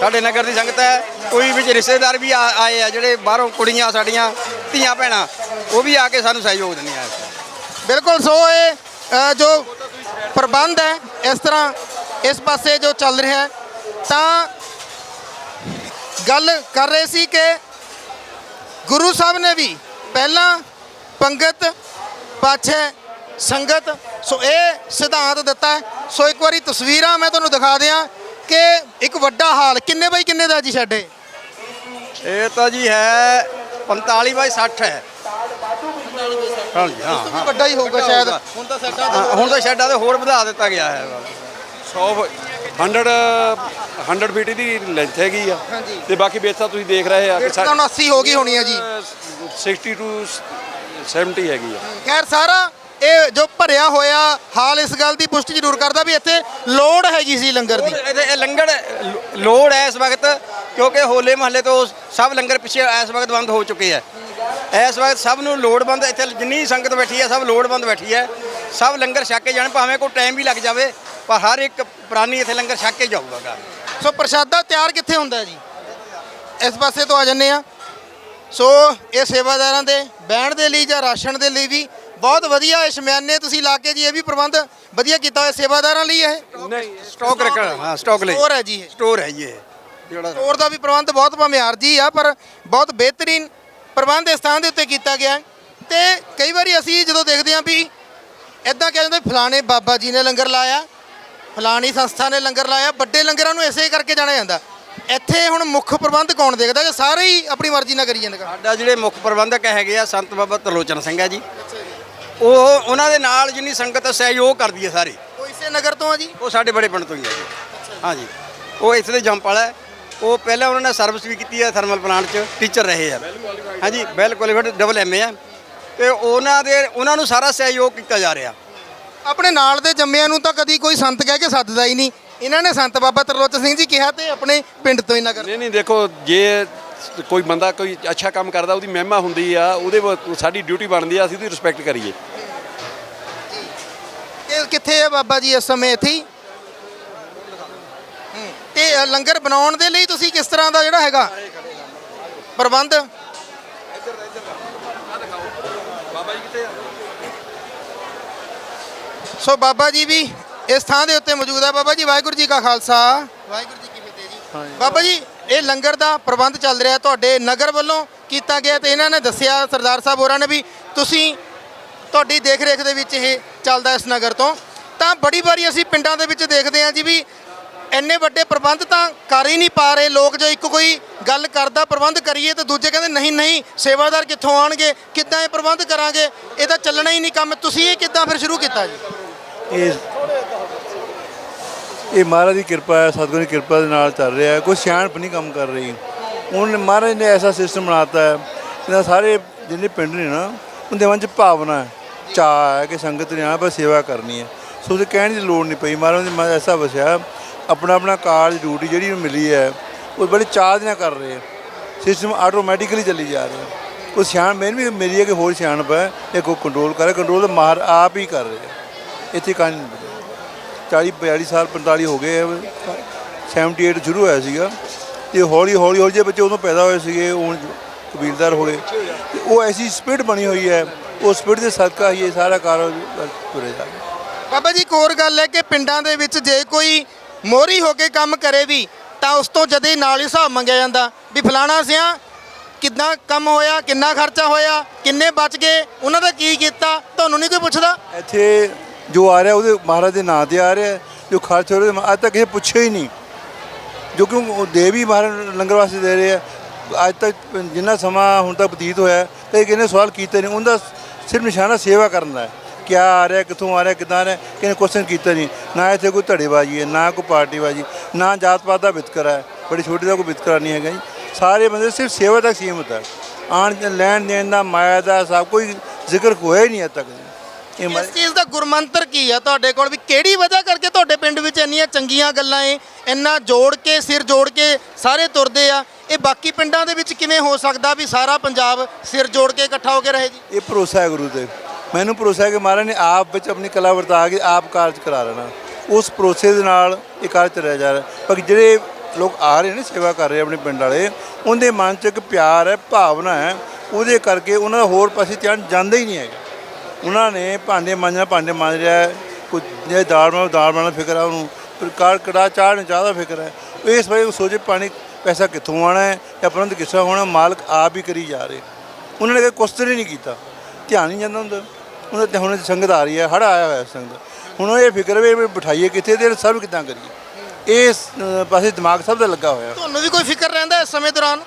ਸਾਡੇ ਨਗਰ ਦੀ ਸੰਗਤ ਹੈ। ਕੋਈ ਵਿੱਚ ਰਿਸ਼ਤੇਦਾਰ ਵੀ ਆ- ਆਏ ਆ, ਜਿਹੜੇ ਬਾਹਰੋਂ ਕੁੜੀਆਂ ਸਾਡੀਆਂ, ਧੀਆਂ ਭੈਣਾਂ, ਉਹ ਵੀ ਆ ਕੇ ਸਾਨੂੰ ਸਹਿਯੋਗ ਦਿੰਦੀਆਂ ਬਿਲਕੁਲ, ਸੋ ਇਹ ਜੋ ਪ੍ਰਬੰਧ ਹੈ, ਇਸ ਤਰ੍ਹਾਂ ਇਸ ਪਾਸੇ ਜੋ ਚੱਲ ਰਿਹਾ ਹੈ, ਤਾਂ ਗੱਲ ਕਰ ਰਹੇ ਸੀ ਕਿ ਗੁਰੂ ਸਾਹਿਬ ਨੇ ਵੀ ਪਹਿਲਾਂ ਪੰਗਤ, ਪਾਛੇ, ਸੰਗਤ, ਸੋ ਇਹ ਸਿਧਾਂਤ ਦਿੱਤਾ ਸੋ ਇੱਕ ਵਾਰੀ ਤਸਵੀਰਾਂ ਮੈਂ ਤੁਹਾਨੂੰ ਦਿਖਾ ਦਿਆਂ। ਕਿ ਇੱਕ ਵੱਡਾ ਹਾਲ ਕਿੰਨੇ ਬਾਈ ਕਿੰਨੇ ਦਾ ਜੀ ਸਾਡੇ? ਇਹ ਤਾਂ ਜੀ ਹੈ 45 ਬਾਈ 60 ਹੈ। ਹਾਂਜੀ ਹਾਂ ਹਾਂ। ਵੱਡਾ ਹੀ ਹੋਊਗਾ ਸ਼ਾਇਦ। ਹੁਣ ਤਾਂ ਸਾਡਾ ਹਾਂ, ਹੁਣ ਤਾਂ ਸ਼ੈੱਡਾਂ ਤੇ ਹੋਰ ਵਧਾ ਦਿੱਤਾ ਗਿਆ ਹੈ। 100 100 100 ਫੀਟ ਦੀ ਲੈਂਥ ਹੈਗੀ ਆ। ਹਾਂਜੀ। ਤੇ ਬਾਕੀ ਬੇਸਾ ਤੁਸੀਂ ਦੇਖ ਰਹੇ ਆ ਹੁਣ 80 ਹੋ ਗਈ ਹੋਣੀ ਹੈ ਜੀ। 60 ਟੂ 70 ਹੈਗੀ ਆ। ਖੈਰ ਸਾਰਾ ਇਹ ਜੋ ਭਰਿਆ ਹੋਇਆ ਹਾਲ ਇਸ ਗੱਲ ਦੀ ਪੁਸ਼ਟੀ ਜ਼ਰੂਰ ਕਰਦਾ ਵੀ ਇੱਥੇ ਲੋੜ ਹੈਗੀ ਸੀ ਲੰਗਰ ਦੀ। ਇਹ ਲੰਗਰ ਲੋੜ ਹੈ ਇਸ ਵਕਤ ਕਿਉਂਕਿ ਹੋਲੇ ਮਹੱਲੇ ਤੋਂ ਸਭ ਲੰਗਰ ਪਿੱਛੇ ਇਸ ਵਕਤ ਬੰਦ ਹੋ ਚੁੱਕੇ ਹੈ ਇਸ ਵਕਤ ਸਭ ਨੂੰ ਲੋੜਵੰਦ ਇੱਥੇ ਜਿੰਨੀ ਸੰਗਤ ਬੈਠੀ ਹੈ ਸਭ ਲੋੜਵੰਦ ਬੈਠੀ ਹੈ। ਸਭ ਲੰਗਰ ਛਕ ਕੇ ਜਾਣ ਭਾਵੇਂ ਕੋਈ ਟਾਈਮ ਵੀ ਲੱਗ ਜਾਵੇ ਪਰ ਹਰ ਇੱਕ ਪ੍ਰਾਣੀ ਇੱਥੇ ਲੰਗਰ ਛਕ ਕੇ ਜਾਊਗਾ। ਸੋ ਪ੍ਰਸ਼ਾਦਾ ਤਿਆਰ ਕਿੱਥੇ ਹੁੰਦਾ ਜੀ? ਇਸ ਪਾਸੇ ਤੋਂ ਆ ਜੰਨੇ ਆ ਸੋ ਇਹ ਸੇਵਾਦਾਰਾਂ ਦੇ ਬਹਿਣ ਦੇ ਲਈ ਜਾਂ ਰਾਸ਼ਨ ਦੇ ਲਈ ਵੀ ਬਹੁਤ ਵਧੀਆ ਇਸ ਮਿਆਨੇ ਤੁਸੀਂ ਲਾ ਕੇ ਜੀ ਇਹ ਵੀ ਪ੍ਰਬੰਧ ਵਧੀਆ ਕੀਤਾ ਹੋਇਆ ਸੇਵਾਦਾਰਾਂ ਲਈ ਇਹ। ਨਹੀਂ ਸਟਾਕ ਰੱਖਣਾ ਹਾਂ ਸਟਾਕ ਲਈ। ਹੋਰ ਹੈ ਜੀ ਇਹ। ਸਟੋਰ ਹੈ ਜੀ ਇਹ। ਜਿਹੜਾ ਸਟੋਰ ਦਾ ਵੀ ਪ੍ਰਬੰਧ ਬਹੁਤ ਭਮਿਆਰ ਜੀ ਆ ਪਰ ਬਹੁਤ ਬਿਹਤਰੀਨ ਪ੍ਰਬੰਧ ਇਸ ਥਾਂ ਦੇ ਉੱਤੇ ਕੀਤਾ ਗਿਆ ਹੈ। ਤੇ ਕਈ ਵਾਰੀ ਅਸੀਂ ਜਦੋਂ ਦੇਖਦੇ ਹਾਂ ਵੀ ਇਦਾਂ ਕਿਹਾ ਜਾਂਦਾ ਵੀ ਫਲਾਣੇ ਬਾਬਾ ਜੀ ਨੇ ਲੰਗਰ ਲਾਇਆ ਫਲਾਣੀ ਸੰਸਥਾ ਨੇ ਲੰਗਰ ਲਾਇਆ ਵੱਡੇ ਲੰਗਰਾਂ ਨੂੰ ਇਸੇ ਕਰਕੇ ਜਾਣਿਆ ਜਾਂਦਾ। ਇੱਥੇ ਹੁਣ ਮੁੱਖ ਪ੍ਰਬੰਧ ਕੌਣ ਦੇਖਦਾ? ਜਾਂ ਸਾਰੇ ਹੀ ਆਪਣੀ ਮਰਜ਼ੀ ਨਾਲ ਕਰੀ ਜਾਂਦੇ ਕੰਮ? ਸਾਡਾ ਜਿਹੜੇ ਮੁੱਖ ਪ੍ਰਬੰਧਕ ਹੈਗੇ ਆ ਸੰਤ ਬਾਬਾ ਤਰਲੋਚਨ ਸਿੰਘ ਹੈ ਜੀ। ਉਹ ਉਹਨਾਂ ਦੇ ਨਾਲ ਜਿੰਨੀ ਸੰਗਤ ਸਹਿਯੋਗ ਕਰਦੀ ਹੈ ਸਾਰੀ। ਉਹ ਇਸੇ ਨਗਰ ਤੋਂ ਆ ਜੀ? ਉਹ ਸਾਡੇ ਬੜੇ ਪਿੰਡ ਤੋਂ ਹੀ ਹੈ ਜੀ। ਹਾਂਜੀ। ਉਹ ਇੱਥੇ ਦੇ ਜੰਪ ਵਾਲਾ ਹੈ। ਉਹ ਪਹਿਲਾਂ ਉਹਨਾਂ ਨੇ ਸਰਵਿਸ ਵੀ ਕੀਤੀ ਹੈ ਥਰਮਲ ਪਲਾਂਟ 'ਚ ਟੀਚਰ ਰਹੇ ਆ। ਹਾਂਜੀ ਵੈਲ ਕੁਆਲੀਫਾਈਡ ਡਬਲ ਐਮਏ ਆ ਤੇ ਉਹਨਾਂ ਦੇ ਉਹਨਾਂ ਨੂੰ ਸਾਰਾ ਸਹਿਯੋਗ ਕੀਤਾ ਜਾ ਰਿਹਾ। ਆਪਣੇ ਨਾਲ ਦੇ ਜੰਮਿਆਂ ਨੂੰ ਤਾਂ ਕਦੀ ਕੋਈ ਸੰਤ ਕਹਿ ਕੇ ਸੱਦਦਾ ਹੀ ਨਹੀਂ। ਇਹਨਾਂ ਨੇ ਸੰਤ ਬਾਬਾ ਤਰਲੋਚਨ ਸਿੰਘ ਜੀ ਕਿਹਾ ਤੇ ਆਪਣੇ ਪਿੰਡ ਤੋਂ ਹੀ ਨਗਰ। ਨਹੀਂ ਨਹੀਂ ਦੇਖੋ ਜੇ ਕੋਈ ਬੰਦਾ ਕੋਈ ਅੱਛਾ ਕੰਮ ਕਰਦਾ ਉਹਦੀ ਮਹਿਮਾ ਹੁੰਦੀ ਆ ਉਹਦੇ ਵ- ਸਾਡੀ ਡਿਊਟੀ ਬਣਦੀ ਆ ਅਸੀਂ ਉਹਦੀ ਰਿਸਪੈਕਟ ਕਰੀਏ। ਇਹ ਕਿੱਥੇ ਹੈ ਬਾਬਾ ਜੀ ਇਸ ਸਮੇਂ ਇੱਥੇ ਹੀ? ਹੂੰ। ਤੇ ਅ, ਲੰਗਰ ਬਣਾਉਣ ਦੇ ਲਈ ਤੁਸੀਂ ਕਿਸ ਤਰ੍ਹਾਂ ਦਾ ਜਿਹੜਾ ਹੈਗਾ ਪ੍ਰਬੰਧ? ਬਾਬਾ ਜੀ ਕਿੱਥੇ ਆ ਸੋ ਬਾਬਾ ਜੀ ਵੀ ਇਸ ਥਾਂ ਦੇ ਉੱਤੇ ਮੌਜੂਦ ਹੈ ਬਾਬਾ ਜੀ ਵਾਹਿਗੁਰੂ ਜੀ ਕਾ ਖਾਲਸਾ। ਵਾਹਿਗੁਰੂ ਜੀ ਕੀ ਫਤਿਹ ਜੀ। ਬਾਬਾ ਜੀ ਇਹ ਲੰਗਰ ਦਾ ਪ੍ਰਬੰਧ ਚੱਲ ਰਿਹਾ ਤੁਹਾਡੇ ਨਗਰ ਵੱਲੋਂ ਕੀਤਾ ਗਿਆ ਤੇ ਇਹਨਾਂ ਨੇ ਦੱਸਿਆ, ਸਰਦਾਰ ਸਾਹਿਬ ਹੋਰਾਂ ਨੇ ਵੀ ਤੁਸੀਂ ਤੁਹਾਡੀ ਦੇਖ ਰੇਖ ਦੇ ਵਿੱਚ ਇਹ ਚੱਲਦਾ ਇਸ ਨਗਰ ਤੋਂ। ਤਾਂ ਬੜੀ ਵਾਰੀ ਅਸੀਂ ਪਿੰਡਾਂ ਦੇ ਵਿੱਚ ਦੇਖਦੇ ਹਾਂ ਜੀ ਵੀ ਇੰਨੇ ਵੱਡੇ ਪ੍ਰਬੰਧ ਤਾਂ ਕਰ ਹੀ ਨਹੀਂ ਪਾ ਰਹੇ। ਲੋਕ ਜੇ ਇੱਕ ਕੋਈ ਗੱਲ ਕਰਦਾ, ਪ੍ਰਬੰਧ ਕਰੀਏ ਤਾਂ ਦੂਜੇ ਕਹਿੰਦੇ, ਨਹੀਂ ਨਹੀਂ, ਸੇਵਾਦਾਰ ਕਿੱਥੋਂ ਆਣਗੇ ਕਿੱਦਾਂ ਇਹ ਪ੍ਰਬੰਧ ਕਰਾਂਗੇ? ਇਹ ਤਾਂ ਚੱਲਣਾ ਹੀ ਨਹੀਂ ਕੰਮ। ਤੁਸੀਂ ਇਹ ਕਿੱਦਾਂ ਫਿਰ ਸ਼ੁਰੂ ਕੀਤਾ ਜੀ? ਇਹ ਇਹ ਮਹਾਰਾਜ ਦੀ ਕਿਰਪਾ ਹੈ, ਸਤਿਗੁਰੂ ਦੀ ਕਿਰਪਾ ਦੇ ਨਾਲ ਚੱਲ ਰਿਹਾ ਹੈ। ਕੋਈ ਸਿਆਣਪ ਨਹੀਂ ਕੰਮ ਕਰ ਰਹੀ। ਹੁਣ ਮਹਾਰਾਜ ਨੇ ਐਸਾ ਸਿਸਟਮ ਬਣਾਤਾ ਹੈ ਇਹਨਾਂ ਸਾਰੇ ਜਿੰਨੇ ਪਿੰਡ ਨੇ ਨਾ, ਉਹਦੇ ਮਨ 'ਚ ਭਾਵਨਾ ਹੈ, ਚਾਅ ਹੈ ਕਿ ਸੰਗਤ ਨੇ ਆਣਾ ਪਰ ਸੇਵਾ ਕਰਨੀ ਹੈ। ਸੋ ਉਹਦੇ ਕਹਿਣ ਦੀ ਲੋੜ ਨਹੀਂ ਪਈ। ਮਹਾਰਾਜ ਦੇ ਮਨ ਐਸਾ ਵਸਿਆ ਆਪਣਾ ਆਪਣਾ ਕਾਰਜ ਡਿਊਟੀ ਜਿਹੜੀ ਉਹਨੂੰ ਮਿਲੀ ਹੈ, ਉਹ ਬੜੇ ਚਾਅ ਦੇ ਨਾਲ ਕਰ ਰਹੇ ਹੈ। ਸਿਸਟਮ ਆਟੋਮੈਟਿਕਲੀ ਚੱਲੀ ਜਾ ਰਿਹਾ ਕੋਈ ਸਿਆਣ ਮੈਨੂੰ ਵੀ ਮੇਰੀ ਹੈ ਕਿ ਹੋਰ ਸਿਆਣਪ ਹੈ, ਇਹ ਕੋਈ ਕੰਟਰੋਲ ਕਰੇ। ਕੰਟਰੋਲ ਤਾਂ ਮਾਹਰ ਆਪ ਹੀ ਕਰ ਰਹੇ ਇੱਥੇ ਕਾਹਨ ਨਹੀਂ 40 42 ਸਾਲ 45 ਹੋ ਗਏ ਆ। 78 ਸ਼ੁਰੂ ਹੋਇਆ ਸੀਗਾ। ਤੇ ਹੌਲੀ ਹੌਲੀ ਹੌਲੀ ਜੇ ਬੱਚੇ ਉਦੋਂ ਪੈਦਾ ਹੋਏ ਸੀਗੇ ਉਹ ਕਬੀਲਦਾਰ ਹੋ ਗਏ। ਉਹ ਐਸੀ ਸਪਿਰਿਟ ਬਣੀ ਹੋਈ ਹੈ ਉਹ ਸਪਿਰਿਟ ਦੇ ਸਦਕਾ ਹੀ ਇਹ ਸਾਰਾ ਕਾਰਜ ਤੁਰੇ ਜਾ ਰਿਹਾ। ਬਾਬਾ ਜੀ ਇੱਕ ਹੋਰ ਗੱਲ ਹੈ ਕਿ ਪਿੰਡਾਂ ਦੇ ਵਿੱਚ ਜੇ ਕੋਈ ਮੋਹਰੀ ਹੋ ਕੇ ਕੰਮ ਕਰੇ ਵੀ ਤਾਂ ਉਸ ਤੋਂ ਜਦੇ ਨਾਲ ਹੀ ਹਿਸਾਬ ਮੰਗਿਆ ਜਾਂਦਾ ਵੀ ਫਲਾਣਾ ਸਿਆ ਕਿੰਨਾ ਕੰਮ ਹੋਇਆ ਕਿੰਨਾ ਖਰਚਾ ਹੋਇਆ ਕਿੰਨੇ ਬਚ ਗਏ ਉਹਨਾਂ ਦਾ ਕੀ ਕੀਤਾ ਤੁਹਾਨੂੰ ਨਹੀਂ ਕੋਈ ਪੁੱਛਦਾ? ਇੱਥੇ ਜੋ ਆ ਰਿਹਾ ਉਹਦੇ ਮਹਾਰਾਜ ਦੇ ਨਾਂ ਤੇ ਆ ਰਿਹਾ ਜੋ ਖਰਚ ਹੋ ਰਿਹਾ ਅੱਜ ਤੱਕ ਇਹ ਪੁੱਛਿਆ ਹੀ ਨਹੀਂ। ਜੋ ਕਿ ਉਹ ਦੇ ਵੀ ਮਹਾਰਾਜ ਲੰਗਰ ਵਾਸਤੇ ਦੇ ਰਹੇ ਆ। ਅੱਜ ਤੱਕ ਜਿੰਨਾ ਸਮਾਂ ਹੁਣ ਤੱਕ ਬਤੀਤ ਹੋਇਆ ਤੇ ਕਿਹਨੇ ਸਵਾਲ ਕੀਤੇ ਨਹੀਂ, ਉਹਦਾ ਸਿਰਫ ਨਿਸ਼ਾਨਾ ਸੇਵਾ ਕਰਨ ਦਾ ਹੈ। ਕਿਆ ਆ ਰਿਹਾ, ਕਿੱਥੋਂ ਆ ਰਿਹਾ, ਕਿੱਦਾਂ ਆ ਰਿਹਾ, ਕਿਹਨੇ ਕੁਐਸਚਨ ਕੀਤਾ ਨਹੀਂ। ਨਾ ਇੱਥੇ ਕੋਈ ਧੜੇਬਾਜ਼ੀ ਹੈ, ਨਾ ਕੋਈ ਪਾਰਟੀਬਾਜ਼ੀ, ਨਾ ਜਾਤ ਪਾਤ ਦਾ ਵਿਤਕਰਾ ਹੈ। ਬੜੀ ਛੋਟੀ ਦਾ ਕੋਈ ਵਿਤਕਰਾ ਨਹੀਂ ਹੈਗਾ ਜੀ। ਸਾਰੇ ਬੰਦੇ ਸਿਰਫ ਸੇਵਾ ਤੱਕ ਸੀਮਤ ਹੈ। ਆਣ ਲੈਣ ਦੇਣ ਦਾ, ਮਾਇਆ ਦਾ ਸਭ ਕੋਈ ਜ਼ਿਕਰ ਹੋਇਆ ਹੀ ਨਹੀਂ ਅੱਜ ਤੱਕ ਇਹ ਇਸ ਚੀਜ਼ ਦਾ ਗੁਰਮੰਤਰ ਕੀ ਆ ਤੁਹਾਡੇ ਕੋਲ? ਵੀ ਕਿਹੜੀ ਵਜ੍ਹਾ ਕਰਕੇ ਤੁਹਾਡੇ ਪਿੰਡ ਵਿੱਚ ਇੰਨੀਆਂ ਚੰਗੀਆਂ ਗੱਲਾਂ ਏ? ਇੰਨਾ ਜੋੜ ਕੇ ਸਿਰ ਜੋੜ ਕੇ ਸਾਰੇ ਤੁਰਦੇ ਆ। ਇਹ ਬਾਕੀ ਪਿੰਡਾਂ ਦੇ ਵਿੱਚ ਕਿਵੇਂ ਹੋ ਸਕਦਾ ਵੀ ਸਾਰਾ ਪੰਜਾਬ ਸਿਰ ਜੋੜ ਕੇ ਇਕੱਠਾ ਹੋ ਕੇ ਰਹੇ ਜੀ? ਇਹ ਭਰੋਸਾ ਹੈ ਗੁਰੂ ਤੇ। ਮੈਨੂੰ ਭਰੋਸਾ ਹੈ ਕਿ ਮਹਾਰਾਜ ਨੇ ਆਪ ਵਿੱਚ ਆਪਣੀ ਕਲਾ ਵਰਤਾ ਕੇ ਆਪ ਕਾਰਜ ਕਰਾ ਲੈਣਾ। ਉਸ ਭਰੋਸੇ ਦੇ ਨਾਲ ਇਹ ਕਾਰਜ ਚੱਲਿਆ ਜਾ ਰਿਹਾ। ਪਰ ਜਿਹੜੇ ਲੋਕ ਆ ਰਹੇ ਨੇ ਸੇਵਾ ਕਰ ਰਹੇ ਆਪਣੇ ਪਿੰਡ ਵਾਲੇ ਉਹਦੇ ਮਨ 'ਚ ਇੱਕ ਪਿਆਰ ਹੈ ਭਾਵਨਾ ਹੈ। ਉਹਦੇ ਕਰਕੇ ਉਹਨਾਂ ਦਾ ਹੋਰ ਪਾਸੇ ਧਿਆਨ ਜਾਂਦਾ ਹੀ ਨਹੀਂ ਹੈਗਾ। ਉਹਨਾਂ ਨੇ ਭਾਂਡੇ ਮਾਂਜਣਾ ਭਾਂਡੇ ਮਾਂਜ ਰਿਹਾ। ਕੋਈ ਜੇ ਦਾਲ ਬਣਾਉ ਦਾਲ ਦਾ ਫਿਕਰ ਹੈ ਉਹਨੂੰ। ਫਿਰ ਕਾਰ ਕੜਾ ਚਾਹ ਨੂੰ ਚਾਹ ਦਾ ਫਿਕਰ ਹੈ। ਇਸ ਵੇਲੇ ਉਹ ਸੋਚੇ ਪਾਣੀ ਪੈਸਾ ਕਿੱਥੋਂ ਆਣਾ ਹੈ ਜਾਂ ਪ੍ਰਬੰਧ ਕਿਸ ਹੋਣਾ ਮਾਲਕ ਆਪ ਹੀ ਕਰੀ ਜਾ ਰਹੇ। ਉਹਨਾਂ ਨੇ ਕੋਈ ਹੀ ਨਹੀਂ ਕੀਤਾ। ਧਿਆਨ ਨਹੀਂ ਜਾਂਦਾ ਹੁੰਦਾ। ਉਹਨਾਂ ਤੇ ਹੁਣ ਸੰਗਤ ਆ ਰਹੀ ਹੈ ਹੜ ਆਇਆ ਹੋਇਆ ਸੰਗਤ। ਹੁਣ ਇਹ ਫਿਕਰ ਵੀ ਬਿਠਾਈਏ ਕਿੱਥੇ ਤੇ ਸਰਵ ਕਿੱਦਾਂ ਕਰੀਏ। ਇਸ ਪਾਸੇ ਦਿਮਾਗ ਸਭ ਦਾ ਲੱਗਾ ਹੋਇਆ। ਤੁਹਾਨੂੰ ਵੀ ਕੋਈ ਫਿਕਰ ਰਹਿੰਦਾ ਇਸ ਸਮੇਂ ਦੌਰਾਨ?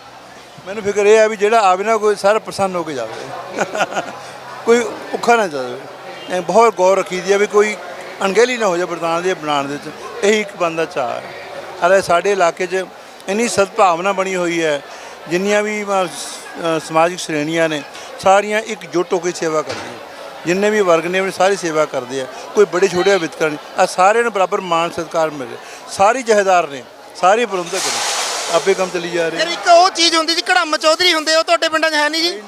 ਮੈਨੂੰ ਫਿਕਰ ਇਹ ਹੈ ਵੀ ਜਿਹੜਾ ਆਵੇ ਨਾ ਕੋਈ ਸਾਰਾ ਪ੍ਰਸੰਨ ਹੋ ਕੇ ਜਾਵੇ। ਕੋਈ ਭੁੱਖਾ ਨਾ ਜਾਵੇ। ਇਹ ਬਹੁਤ ਗੌਰ ਰੱਖੀ ਦੀ ਹੈ ਵੀ ਕੋਈ ਅਣਗਹਿਲੀ ਨਾ ਹੋ ਜਾਏ ਬਰਦਾਨ ਦੇ ਬਣਾਉਣ ਦੇ ਵਿੱਚ। ਇਹੀ ਇੱਕ ਬੰਦਾ ਚਾਹ ਹੈ। ਹਾਲੇ ਸਾਡੇ ਇਲਾਕੇ 'ਚ ਇੰਨੀ ਸਦਭਾਵਨਾ ਬਣੀ ਹੋਈ ਹੈ ਜਿੰਨੀਆਂ ਵੀ ਸਮਾਜਿਕ ਸ਼੍ਰੇਣੀਆਂ ਨੇ ਸਾਰੀਆਂ ਇਕਜੁੱਟ ਹੋ ਕੇ ਸੇਵਾ ਕਰਦੀਆਂ ਜਿੰਨੇ ਵੀ ਵਰਗ ਨੇ ਉਹ ਸਾਰੀ ਸੇਵਾ ਕਰਦੇ ਆ। ਕੋਈ ਬੜੇ ਛੋਟੇ ਵਿਤਕਰ ਨਹੀਂ ਆ ਸਾਰਿਆਂ ਨੂੰ ਬਰਾਬਰ ਮਾਣ ਸਤਿਕਾਰ ਮਿਲ ਸਾਰੀ ਜਹੇਦਾਰ ਨੇ ਸਾਰੇ ਪ੍ਰਬੰਧਕ ਨੇ ਆਪੇ ਕੰਮ ਚੱਲੀ ਜਾ ਰਿਹਾ। ਇੱਕ ਉਹ ਚੀਜ਼ ਹੁੰਦੀ ਜੀ ਕੜਮ ਚੌਧਰੀ ਹੁੰਦੇ ਉਹ ਤੁਹਾਡੇ ਪਿੰਡਾਂ 'ਚ ਹੈ ਨਹੀਂ ਜੀ?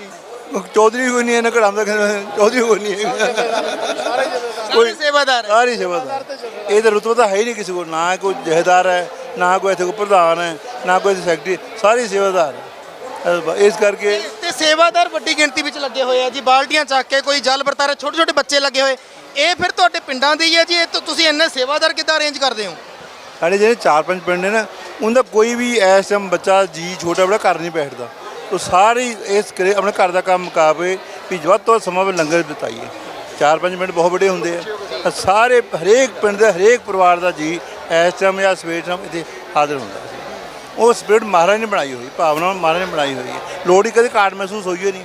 ਚੌਧਰੀ ਕੋਈ ਨਹੀਂ ਇਹਨਾਂ ਘੜਾਂ ਦਾ ਚੌਧਰੀ ਕੋਈ ਨਹੀਂ ਕੋਈ ਸੇਵਾਦਾਰ ਹੈ। ਸਾਰੀ ਸੇਵਾਦਾਰ ਇਹ ਤਾਂ ਰੁਤਬਾ ਤਾਂ ਹੈ ਹੀ ਨਹੀਂ ਕਿਸੇ ਕੋਲ ਨਾ ਕੋਈ ਜਹੇਦਾਰ ਹੈ ਨਾ ਕੋਈ ਇੱਥੇ ਕੋਈ ਪ੍ਰਧਾਨ ਹੈ ਨਾ ਕੋਈ ਸੈਕਟਰੀ ਸਾਰੀ ਸੇਵਾਦਾਰ ਇਸ ਕਰਕੇ ਤੇ ਸੇਵਾਦਾਰ ਵੱਡੀ ਗਿਣਤੀ ਵਿੱਚ ਲੱਗੇ ਹੋਏ ਆ ਜੀ ਬਾਲਟੀਆਂ ਚੱਕ ਕੇ ਕੋਈ ਜਲ ਵਰਤਾਰੇ ਛੋਟੇ ਛੋਟੇ ਬੱਚੇ ਲੱਗੇ ਹੋਏ ਇਹ ਫਿਰ ਤੁਹਾਡੇ ਪਿੰਡਾਂ ਦੀ ਹੈ ਜੀ ਇਹ ਤੋਂ ਤੁਸੀਂ ਇੰਨੇ ਸੇਵਾਦਾਰ ਕਿੱਦਾਂ ਅਰੇਂਜ ਕਰਦੇ ਹੋ ਸਾਡੇ ਜਿਹੜੇ ਚਾਰ ਪੰਜ ਪਿੰਡ ਨੇ ਨਾ ਉਹਦਾ ਕੋਈ ਵੀ ਐਸ ਟਾਈਮ ਬੱਚਾ ਜੀ ਛੋਟਾ ਬੜਾ ਘਰ ਨਹੀਂ ਬੈਠਦਾ ਉਹ ਸਾਰੇ ਇਸ ਕਰੇ ਆਪਣੇ ਘਰ ਦਾ ਕੰਮ ਮੁਕਾਵੇ ਵੀ ਵੱਧ ਤੋਂ ਵੱਧ ਸਮਾਂ ਵੀ ਲੰਗਰ ਬਿਤਾਈਏ। ਚਾਰ ਪੰਜ ਮਿੰਟ ਬਹੁਤ ਵੱਡੇ ਹੁੰਦੇ ਆ। ਸਾਰੇ ਹਰੇਕ ਪਿੰਡ ਦੇ ਹਰੇਕ ਪਰਿਵਾਰ ਦਾ ਜੀ ਇਸ ਟਾਈਮ ਜਾਂ ਸਵੇਰ ਟਾਈਮ ਇੱਥੇ ਹਾਜ਼ਰ ਹੁੰਦਾ ਸੀ। ਉਹ ਸਪਿਰਿਟ ਮਹਾਰਾਜ ਨੇ ਬਣਾਈ ਹੋਈ, ਭਾਵਨਾ ਮਹਾਰਾਜ ਨੇ ਬਣਾਈ ਹੋਈ ਹੈ। ਲੋੜ ਹੀ ਕਦੇ ਘਾਟ ਮਹਿਸੂਸ ਹੋਈ ਹੋਈ ਨਹੀਂ।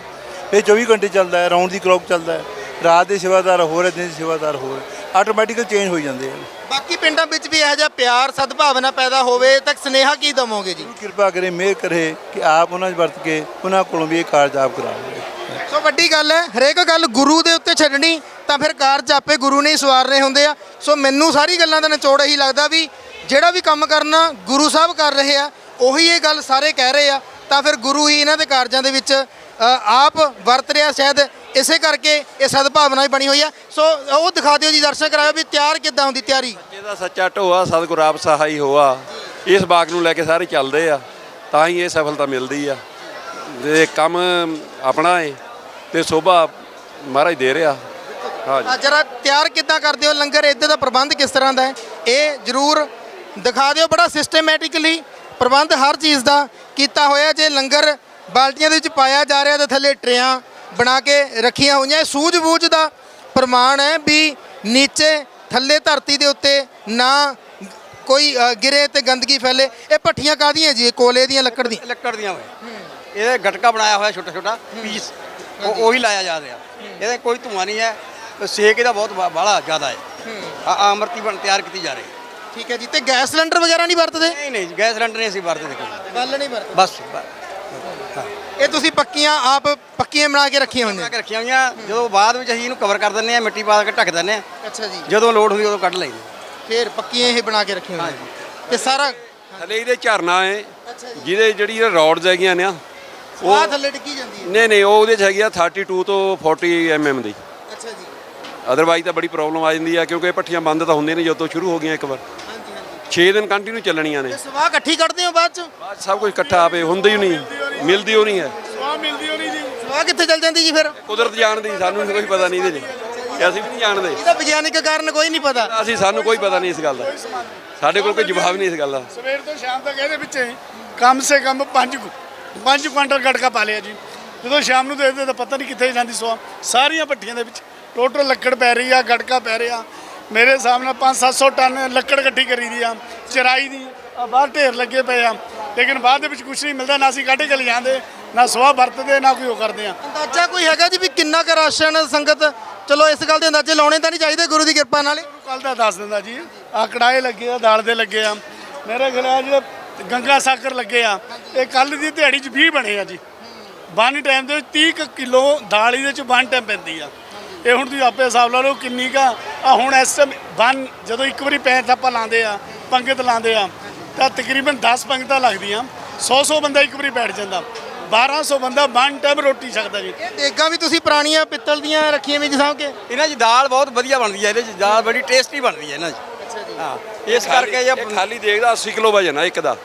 ਇਹ 24 ਘੰਟੇ ਚੱਲਦਾ ਹੈ ਰਾਉਂਡ ਦੀ ਕਲੌਕ ਚੱਲਦਾ ਹੈ। ਰਾਤ ਦੇ ਸੇਵਾਦਾਰ ਹੋਰ ਹੈ ਦਿਨ ਦੇ ਸੇਵਾਦਾਰ ਹੋਰ। ਆਟੋਮੈਟਿਕਲ ਚੇਂਜ ਹੋਈ ਜਾਂਦੇ ਆ। ਬਾਕੀ ਪਿੰਡਾਂ ਵਿੱਚ ਵੀ ਇਹੋ ਜਿਹਾ ਪਿਆਰ ਸਦਭਾਵਨਾ ਪੈਦਾ ਹੋਵੇ ਤਾਂ ਸੁਨੇਹਾ ਕੀ ਦਵੋਗੇ ਜੀ? ਕਿਰਪਾ ਕਰੇ ਮਿਹਰ ਕਰੇ ਕਿ ਆਪ ਉਹਨਾਂ 'ਚ ਵਰਤ ਕੇ ਉਹਨਾਂ ਕੋਲੋਂ ਵੀ ਇਹ ਕਾਰਜ ਆਪ ਕਰਾਉਂਗੇ ਸੋ ਵੱਡੀ ਗੱਲ ਹੈ ਹਰੇਕ ਗੱਲ ਗੁਰੂ ਦੇ ਉੱਤੇ ਛੱਡਣੀ ਤਾਂ ਫਿਰ ਕਾਰਜ ਆਪੇ ਗੁਰੂ ਨੇ ਹੀ ਸਵਾਰਨੇ ਹੁੰਦੇ ਆ। ਸੋ ਮੈਨੂੰ ਸਾਰੀ ਗੱਲਾਂ ਦਾ ਨਿਚੋੜ ਇਹੀ ਲੱਗਦਾ ਵੀ ਜਿਹੜਾ ਵੀ ਕੰਮ ਕਰਨਾ ਗੁਰੂ ਸਾਹਿਬ ਕਰ ਰਹੇ ਆ ਉਹੀ ਇਹ ਗੱਲ ਸਾਰੇ ਕਹਿ ਰਹੇ ਆ। ਤਾਂ ਫਿਰ ਗੁਰੂ ਹੀ ਇਹਨਾਂ ਦੇ ਕਾਰਜਾਂ ਦੇ ਵਿੱਚ ਅ, ਆਪ ਵਰਤ ਰਿਹਾ ਸ਼ਾਇਦ ਇਸੇ ਕਰਕੇ ਇਹ ਸਦਭਾਵਨਾ ਹੀ ਬਣੀ ਹੋਈ ਆ। ਸੋ ਉਹ ਦਿਖਾ ਦਿਓ ਜੀ ਦਰਸ਼ਨ ਕਰਾਇਓ ਵੀ ਤਿਆਰ ਕਿੱਦਾਂ ਹੁੰਦੀ ਤਿਆਰੀ? ਜਿਹਦਾ ਸੱਚਾ ਢੋਆ ਸਤਿਗੁਰ ਆਪ ਸਹਾਈ ਹੋਆ। ਇਸ ਬਾਗ ਨੂੰ ਲੈ ਕੇ ਸਾਰੇ ਚੱਲਦੇ ਆ ਤਾਂ ਹੀ ਇਹ ਸਫਲਤਾ ਮਿਲਦੀ ਆ। ਤੇ ਕੰਮ ਆਪਣਾ ਏ ਤੇ ਸੋਭਾ ਮਹਾਰਾਜ ਦੇ ਰਿਹਾ। ਹਾਂਜੀ ਜਰਾ ਤਿਆਰ ਕਿੱਦਾਂ ਕਰਦੇ ਹੋ? ਲੰਗਰ ਇੱਦਾਂ ਦਾ ਪ੍ਰਬੰਧ ਕਿਸ ਤਰ੍ਹਾਂ ਦਾ ਹੈ? ਇਹ ਜਰੂਰ ਦਿਖਾ ਦਿਓ ਬੜਾ ਸਿਸਟਮੈਟਿਕਲੀ ਪ੍ਰਬੰਧ ਹਰ ਚੀਜ਼ ਦਾ ਕੀਤਾ ਹੋਇਆ। ਜੇ ਲੰਗਰ ਬਾਲਟੀਆਂ ਦੇ ਵਿੱਚ ਪਾਇਆ ਜਾ ਰਿਹਾ ਤੇ ਥੱਲੇ ਟਰੇਆਂ ਬਣਾ ਕੇ ਰੱਖੀਆਂ ਹੋਈਆਂ। ਇਹ ਸੂਝ-ਬੂਝ ਦਾ ਪ੍ਰਮਾਣ ਹੈ ਵੀ ਨੀਚੇ ਥੱਲੇ ਧਰਤੀ ਦੇ ਉੱਤੇ ਨਾ ਕੋਈ ਅ, ਗਿਰੇ ਤੇ ਗੰਦਗੀ ਫੈਲੇ। ਇਹ ਭੱਠੀਆਂ ਕਾਦੀਆਂ ਜੀ? ਇਹ ਕੋਲੇ ਦੀਆਂ ਲੱਕੜ ਦੀਆਂ। ਲੱਕੜ ਦੀਆਂ ਹੋਏ ਇਹਦੇ ਗਟਕਾ ਬਣਾਇਆ ਹੋਇਆ ਛੋਟਾ ਛੋਟਾ ਪੀਸ। ਉਹ ਉਹੀ ਲਾਇਆ ਜਾ ਰਿਹਾ। ਇਹਦੇ ਕੋਈ ਧੂਆਂ ਨਹੀਂ ਹੈ। ਤੇ ਸੇਕ ਇਹਦਾ ਬਹੁਤ ਬਾ- ਬਾਹਲਾ ਜ਼ਿਆਦਾ ਹੈ। ਆ ਆਮਰਤੀ ਬਣ ਤਿਆਰ ਕੀਤੀ ਜਾ ਰਹੀ ਹੈ। ਠੀਕ ਹੈ ਜੀ। ਤੇ ਗੈਸ ਸਿਲੰਡਰ ਵਗੈਰਾ ਨਹੀਂ ਵਰਤਦੇ? ਨਹੀਂ ਨਹੀਂ ਗੈਸ ਸਿਲੰਡਰ ਨਹੀਂ ਅਸੀਂ ਵਰਤਦੇ ਕੋਈ। ਗੱਲ ਨਹੀਂ ਵਰਤਦੇ। ਬਸ ਬ- ਹਾਂ। ਇਹ ਤੁਸੀਂ ਪੱਕੀਆਂ ਆਪ ਪੱਕੀਆਂ ਬਣਾ ਕੇ ਰੱਖੀਆਂ ਬਣਾ ਹੋਈਆਂ? ਕੇ ਰੱਖੀਆਂ ਹੋਈਆਂ। ਜਦੋਂ ਬਾਅਦ ਵਿੱਚ ਅਸੀਂ ਇਹਨੂੰ ਕਵਰ ਕਰ ਦਿੰਦੇ ਆ ਮਿੱਟੀ ਪਾ ਕੇ ਢੱਕ ਦਿੰਦੇ ਆ ਅੱਛਾ ਜੀ। ਜਦੋਂ ਲੋਡ ਹੁੰਦੀ ਉਦੋਂ ਕੱਢ ਲਈਦੇ ਫਿਰ ਪੱਕੀਆਂ ਇਹ ਬਣਾ ਕੇ ਰੱਖੀਆਂ ਹੋਈਆਂ। ਤੇ ਸਾਰਾ ਥੱਲੇ ਇਹਦੇ ਝਰਨਾ ਜੀ। ਜਿਹਦੇ ਜਿਹੜੀ ਇਹ ਰੋਡਸ ਹੈਗੀਆਂ ਨੇ ਆ ਥੱਲੇ ਡਿੱਗੀ ਜਾਂਦੀ ਹੈ। ਨਹੀਂ ਨਹੀਂ ਉਹ ਉਹਦੇ ਚ ਹੈਗੀ ਆ 32 ਤੋਂ 40 ਐਮਐਮ ਦੀ। ਅੱਛਾ ਜੀ। ਅਦਰਵਾਈਜ਼ ਤਾਂ ਬੜੀ ਪ੍ਰੋਬਲਮ ਆ ਜਾਂਦੀ ਆ ਕਿਉਂਕਿ ਇਹ ਭੱਠੀਆਂ ਬੰਦ ਤਾਂ ਹੁੰਦੀਆਂ ਨੇ ਜਦੋਂ ਤੋਂ ਸ਼ੁਰੂ ਹੋ ਗਈਆਂ ਇੱਕ ਵਾਰ। ਹਾਂਜੀ ਹਾਂਜੀ। 6 ਦਿਨ ਕੰਟੀਨਿਊ ਚੱਲਣੀਆਂ ਨੇ। ਤੇ ਸਵਾਹ ਇਕੱਠੀ ਕੱਢਦੇ ਹੋ ਬਾਅਦ ਚ? ਬਾਅਦ 'ਚ ਸਭ ਕੁਝ ਇਕੱਠਾ ਆਪੇ ਹੁੰਦੀ ਹੀ ਨਹੀਂ। ਮਿਲਦੀ ਉਹ ਨਹੀਂ ਹੈ। ਸਵਾਹ ਮਿਲਦੀ ਹੋਣੀ ਜੀ। ਸਵਾਹ ਕਿੱਥੇ ਚਲ ਜਾਂਦੀ ਜੀ ਫਿਰ? ਕੁਦਰਤ ਜਾਣਦੀ ਸਾਨੂੰ ਕੋਈ ਪਤਾ ਨਹੀਂ ਇਹਦੇ ਅਸੀਂ ਵੀ ਨਹੀਂ ਜਾਣਦੇ। ਇਹਦਾ ਵਿਗਿਆਨਿਕ ਕਾਰਨ ਕੋਈ ਨਹੀਂ ਪਤਾ। ਅਸੀਂ ਸਾਨੂੰ ਕੋਈ ਪਤਾ ਨਹੀਂ ਇਸ ਗੱਲ ਦਾ। ਸਾਡੇ ਕੋਲ ਕੋਈ ਜਵਾਬ ਨਹੀਂ ਇਸ ਗੱਲ ਦਾ। ਸਵੇਰ ਤੋਂ ਸ਼ਾਮ ਤੱਕ ਇਹਦੇ ਵਿੱਚ ਕਮ ਸੇ ਕਮ 5 5 ਕੁਆਂਟਲ ਗੜਕਾ ਪਾ ਲਿਆ ਜੀ। ਜਦੋਂ ਸ਼ਾਮ ਨੂੰ ਦੇਖਦੇ ਤਾਂ ਪਤਾ ਨਹੀਂ ਕਿੱਥੇ ਜਾਂਦੀ ਸਵਾ ਸਾਰੀਆਂ ਭੱਠੀਆਂ ਦੇ ਵਿੱਚ ਟੋਟਲ ਲੱਕੜ ਪੈ ਰਹੀ ਆ ਗੜਕਾ ਪੈ ਰਿਹਾ। ਮੇਰੇ ਹਿਸਾਬ ਨਾਲ 5-700 ਟਨ ਲੱਕੜ ਇਕੱਠੀ ਕਰੀ ਦੀ ਆ ਚਰਾਈ ਦੀ। ਆ ਬਾਹਰ ਢੇਰ ਲੱਗੇ ਪਏ ਆ। ਲੇਕਿਨ ਬਾਅਦ ਦੇ ਵਿੱਚ ਕੁਝ ਨਹੀਂ ਮਿਲਦਾ ਨਾ ਅਸੀਂ ਕੱਢ ਕੇ ਲਿਜਾਂਦੇ ਨਾ ਸਵਾਹ ਵਰਤਦੇ ਨਾ ਕੋਈ ਉਹ ਕਰਦੇ ਆ। ਅੰਦਾਜ਼ਾ ਕੋਈ ਹੈਗਾ ਜੀ ਵੀ ਕਿੰਨਾ ਕੁ ਰਾਸ਼ਨ ਸੰਗਤ? ਚਲੋ ਇਸ ਗੱਲ ਦੇ ਅੰਦਾਜ਼ੇ ਲਾਉਣੇ ਤਾਂ ਨਹੀਂ ਚਾਹੀਦੇ ਗੁਰੂ ਦੀ ਕਿਰਪਾ ਨਾਲ ਕੱਲ ਦਾ ਦੱਸ ਦਿੰਦਾ ਜੀ ਆ ਕੜਾਏ ਲੱਗੇ ਆ ਦਾਲ ਦੇ ਲੱਗੇ ਆ। ਮੇਰੇ ਖਿਆਲ ਆ ਜਿਹੜੇ ਗੰਗਾ ਸਾਕਰ ਲੱਗੇ ਆ ਇਹ ਕੱਲ ਦੀ ਦਿਹਾੜੀ 'ਚ 20 ਬਣੇ ਆ ਜੀ। ਵਨ ਟਾਈਮ ਦੇ ਵਿੱਚ 30 ਕੁ ਕਿਲੋ ਦਾਲ ਇਹਦੇ 'ਚ ਵਨ ਟਾਈਮ ਪੈਂਦੀ ਆ। ਇਹ ਹੁਣ ਤੁਸੀਂ ਆਪੇ ਹਿਸਾਬ ਲਾ ਲਓ ਕਿੰਨੀ ਕਾ ਆ। ਹੁਣ ਇਸ ਟਾਈਮ ਵਨ ਜਦੋਂ ਇੱਕ ਵਾਰੀ ਪੈਰ ਥਾਪਾ ਲਾਉਂਦੇ ਆ ਪੰਗਤ ਲਾਉਂਦੇ ਆ ਤਾਂ ਤਕਰੀਬਨ 10 ਪੰਗਤਾਂ ਲੱਗਦੀਆਂ। 100 100 ਬੰਦਾ ਇੱਕ ਵਾਰੀ ਬੈਠ ਜਾਂਦਾ। 1200 ਬੰਦਾ ਵਨ ਟਾਈਮ ਰੋਟੀ ਛਕਦਾ ਜੀ। ਇਹ ਦੇਗਾਂ ਵੀ ਤੁਸੀਂ ਪੁਰਾਣੀਆਂ ਪਿੱਤਲ ਦੀਆਂ ਰੱਖੀਆਂ ਵੀ ਸਾਂਭ ਕੇ? ਇਹਨਾਂ 'ਚ ਦਾਲ ਬਹੁਤ ਵਧੀਆ ਬਣਦੀ ਹੈ ਇਹਦੇ 'ਚ ਦਾਲ ਬੜੀ ਟੇਸਟੀ ਬਣਦੀ ਹੈ ਇਹਨਾਂ 'ਚ ਅੱਛਾ ਜੀ। ਹਾਂ ਇਸ ਕਰਕੇ ਜੇ ਇਹ ਖਾਲੀ ਦੇਖਦਾ 80 ਕਿਲੋ ਵਜਨ ਆ ਇੱਕ ਦਾ।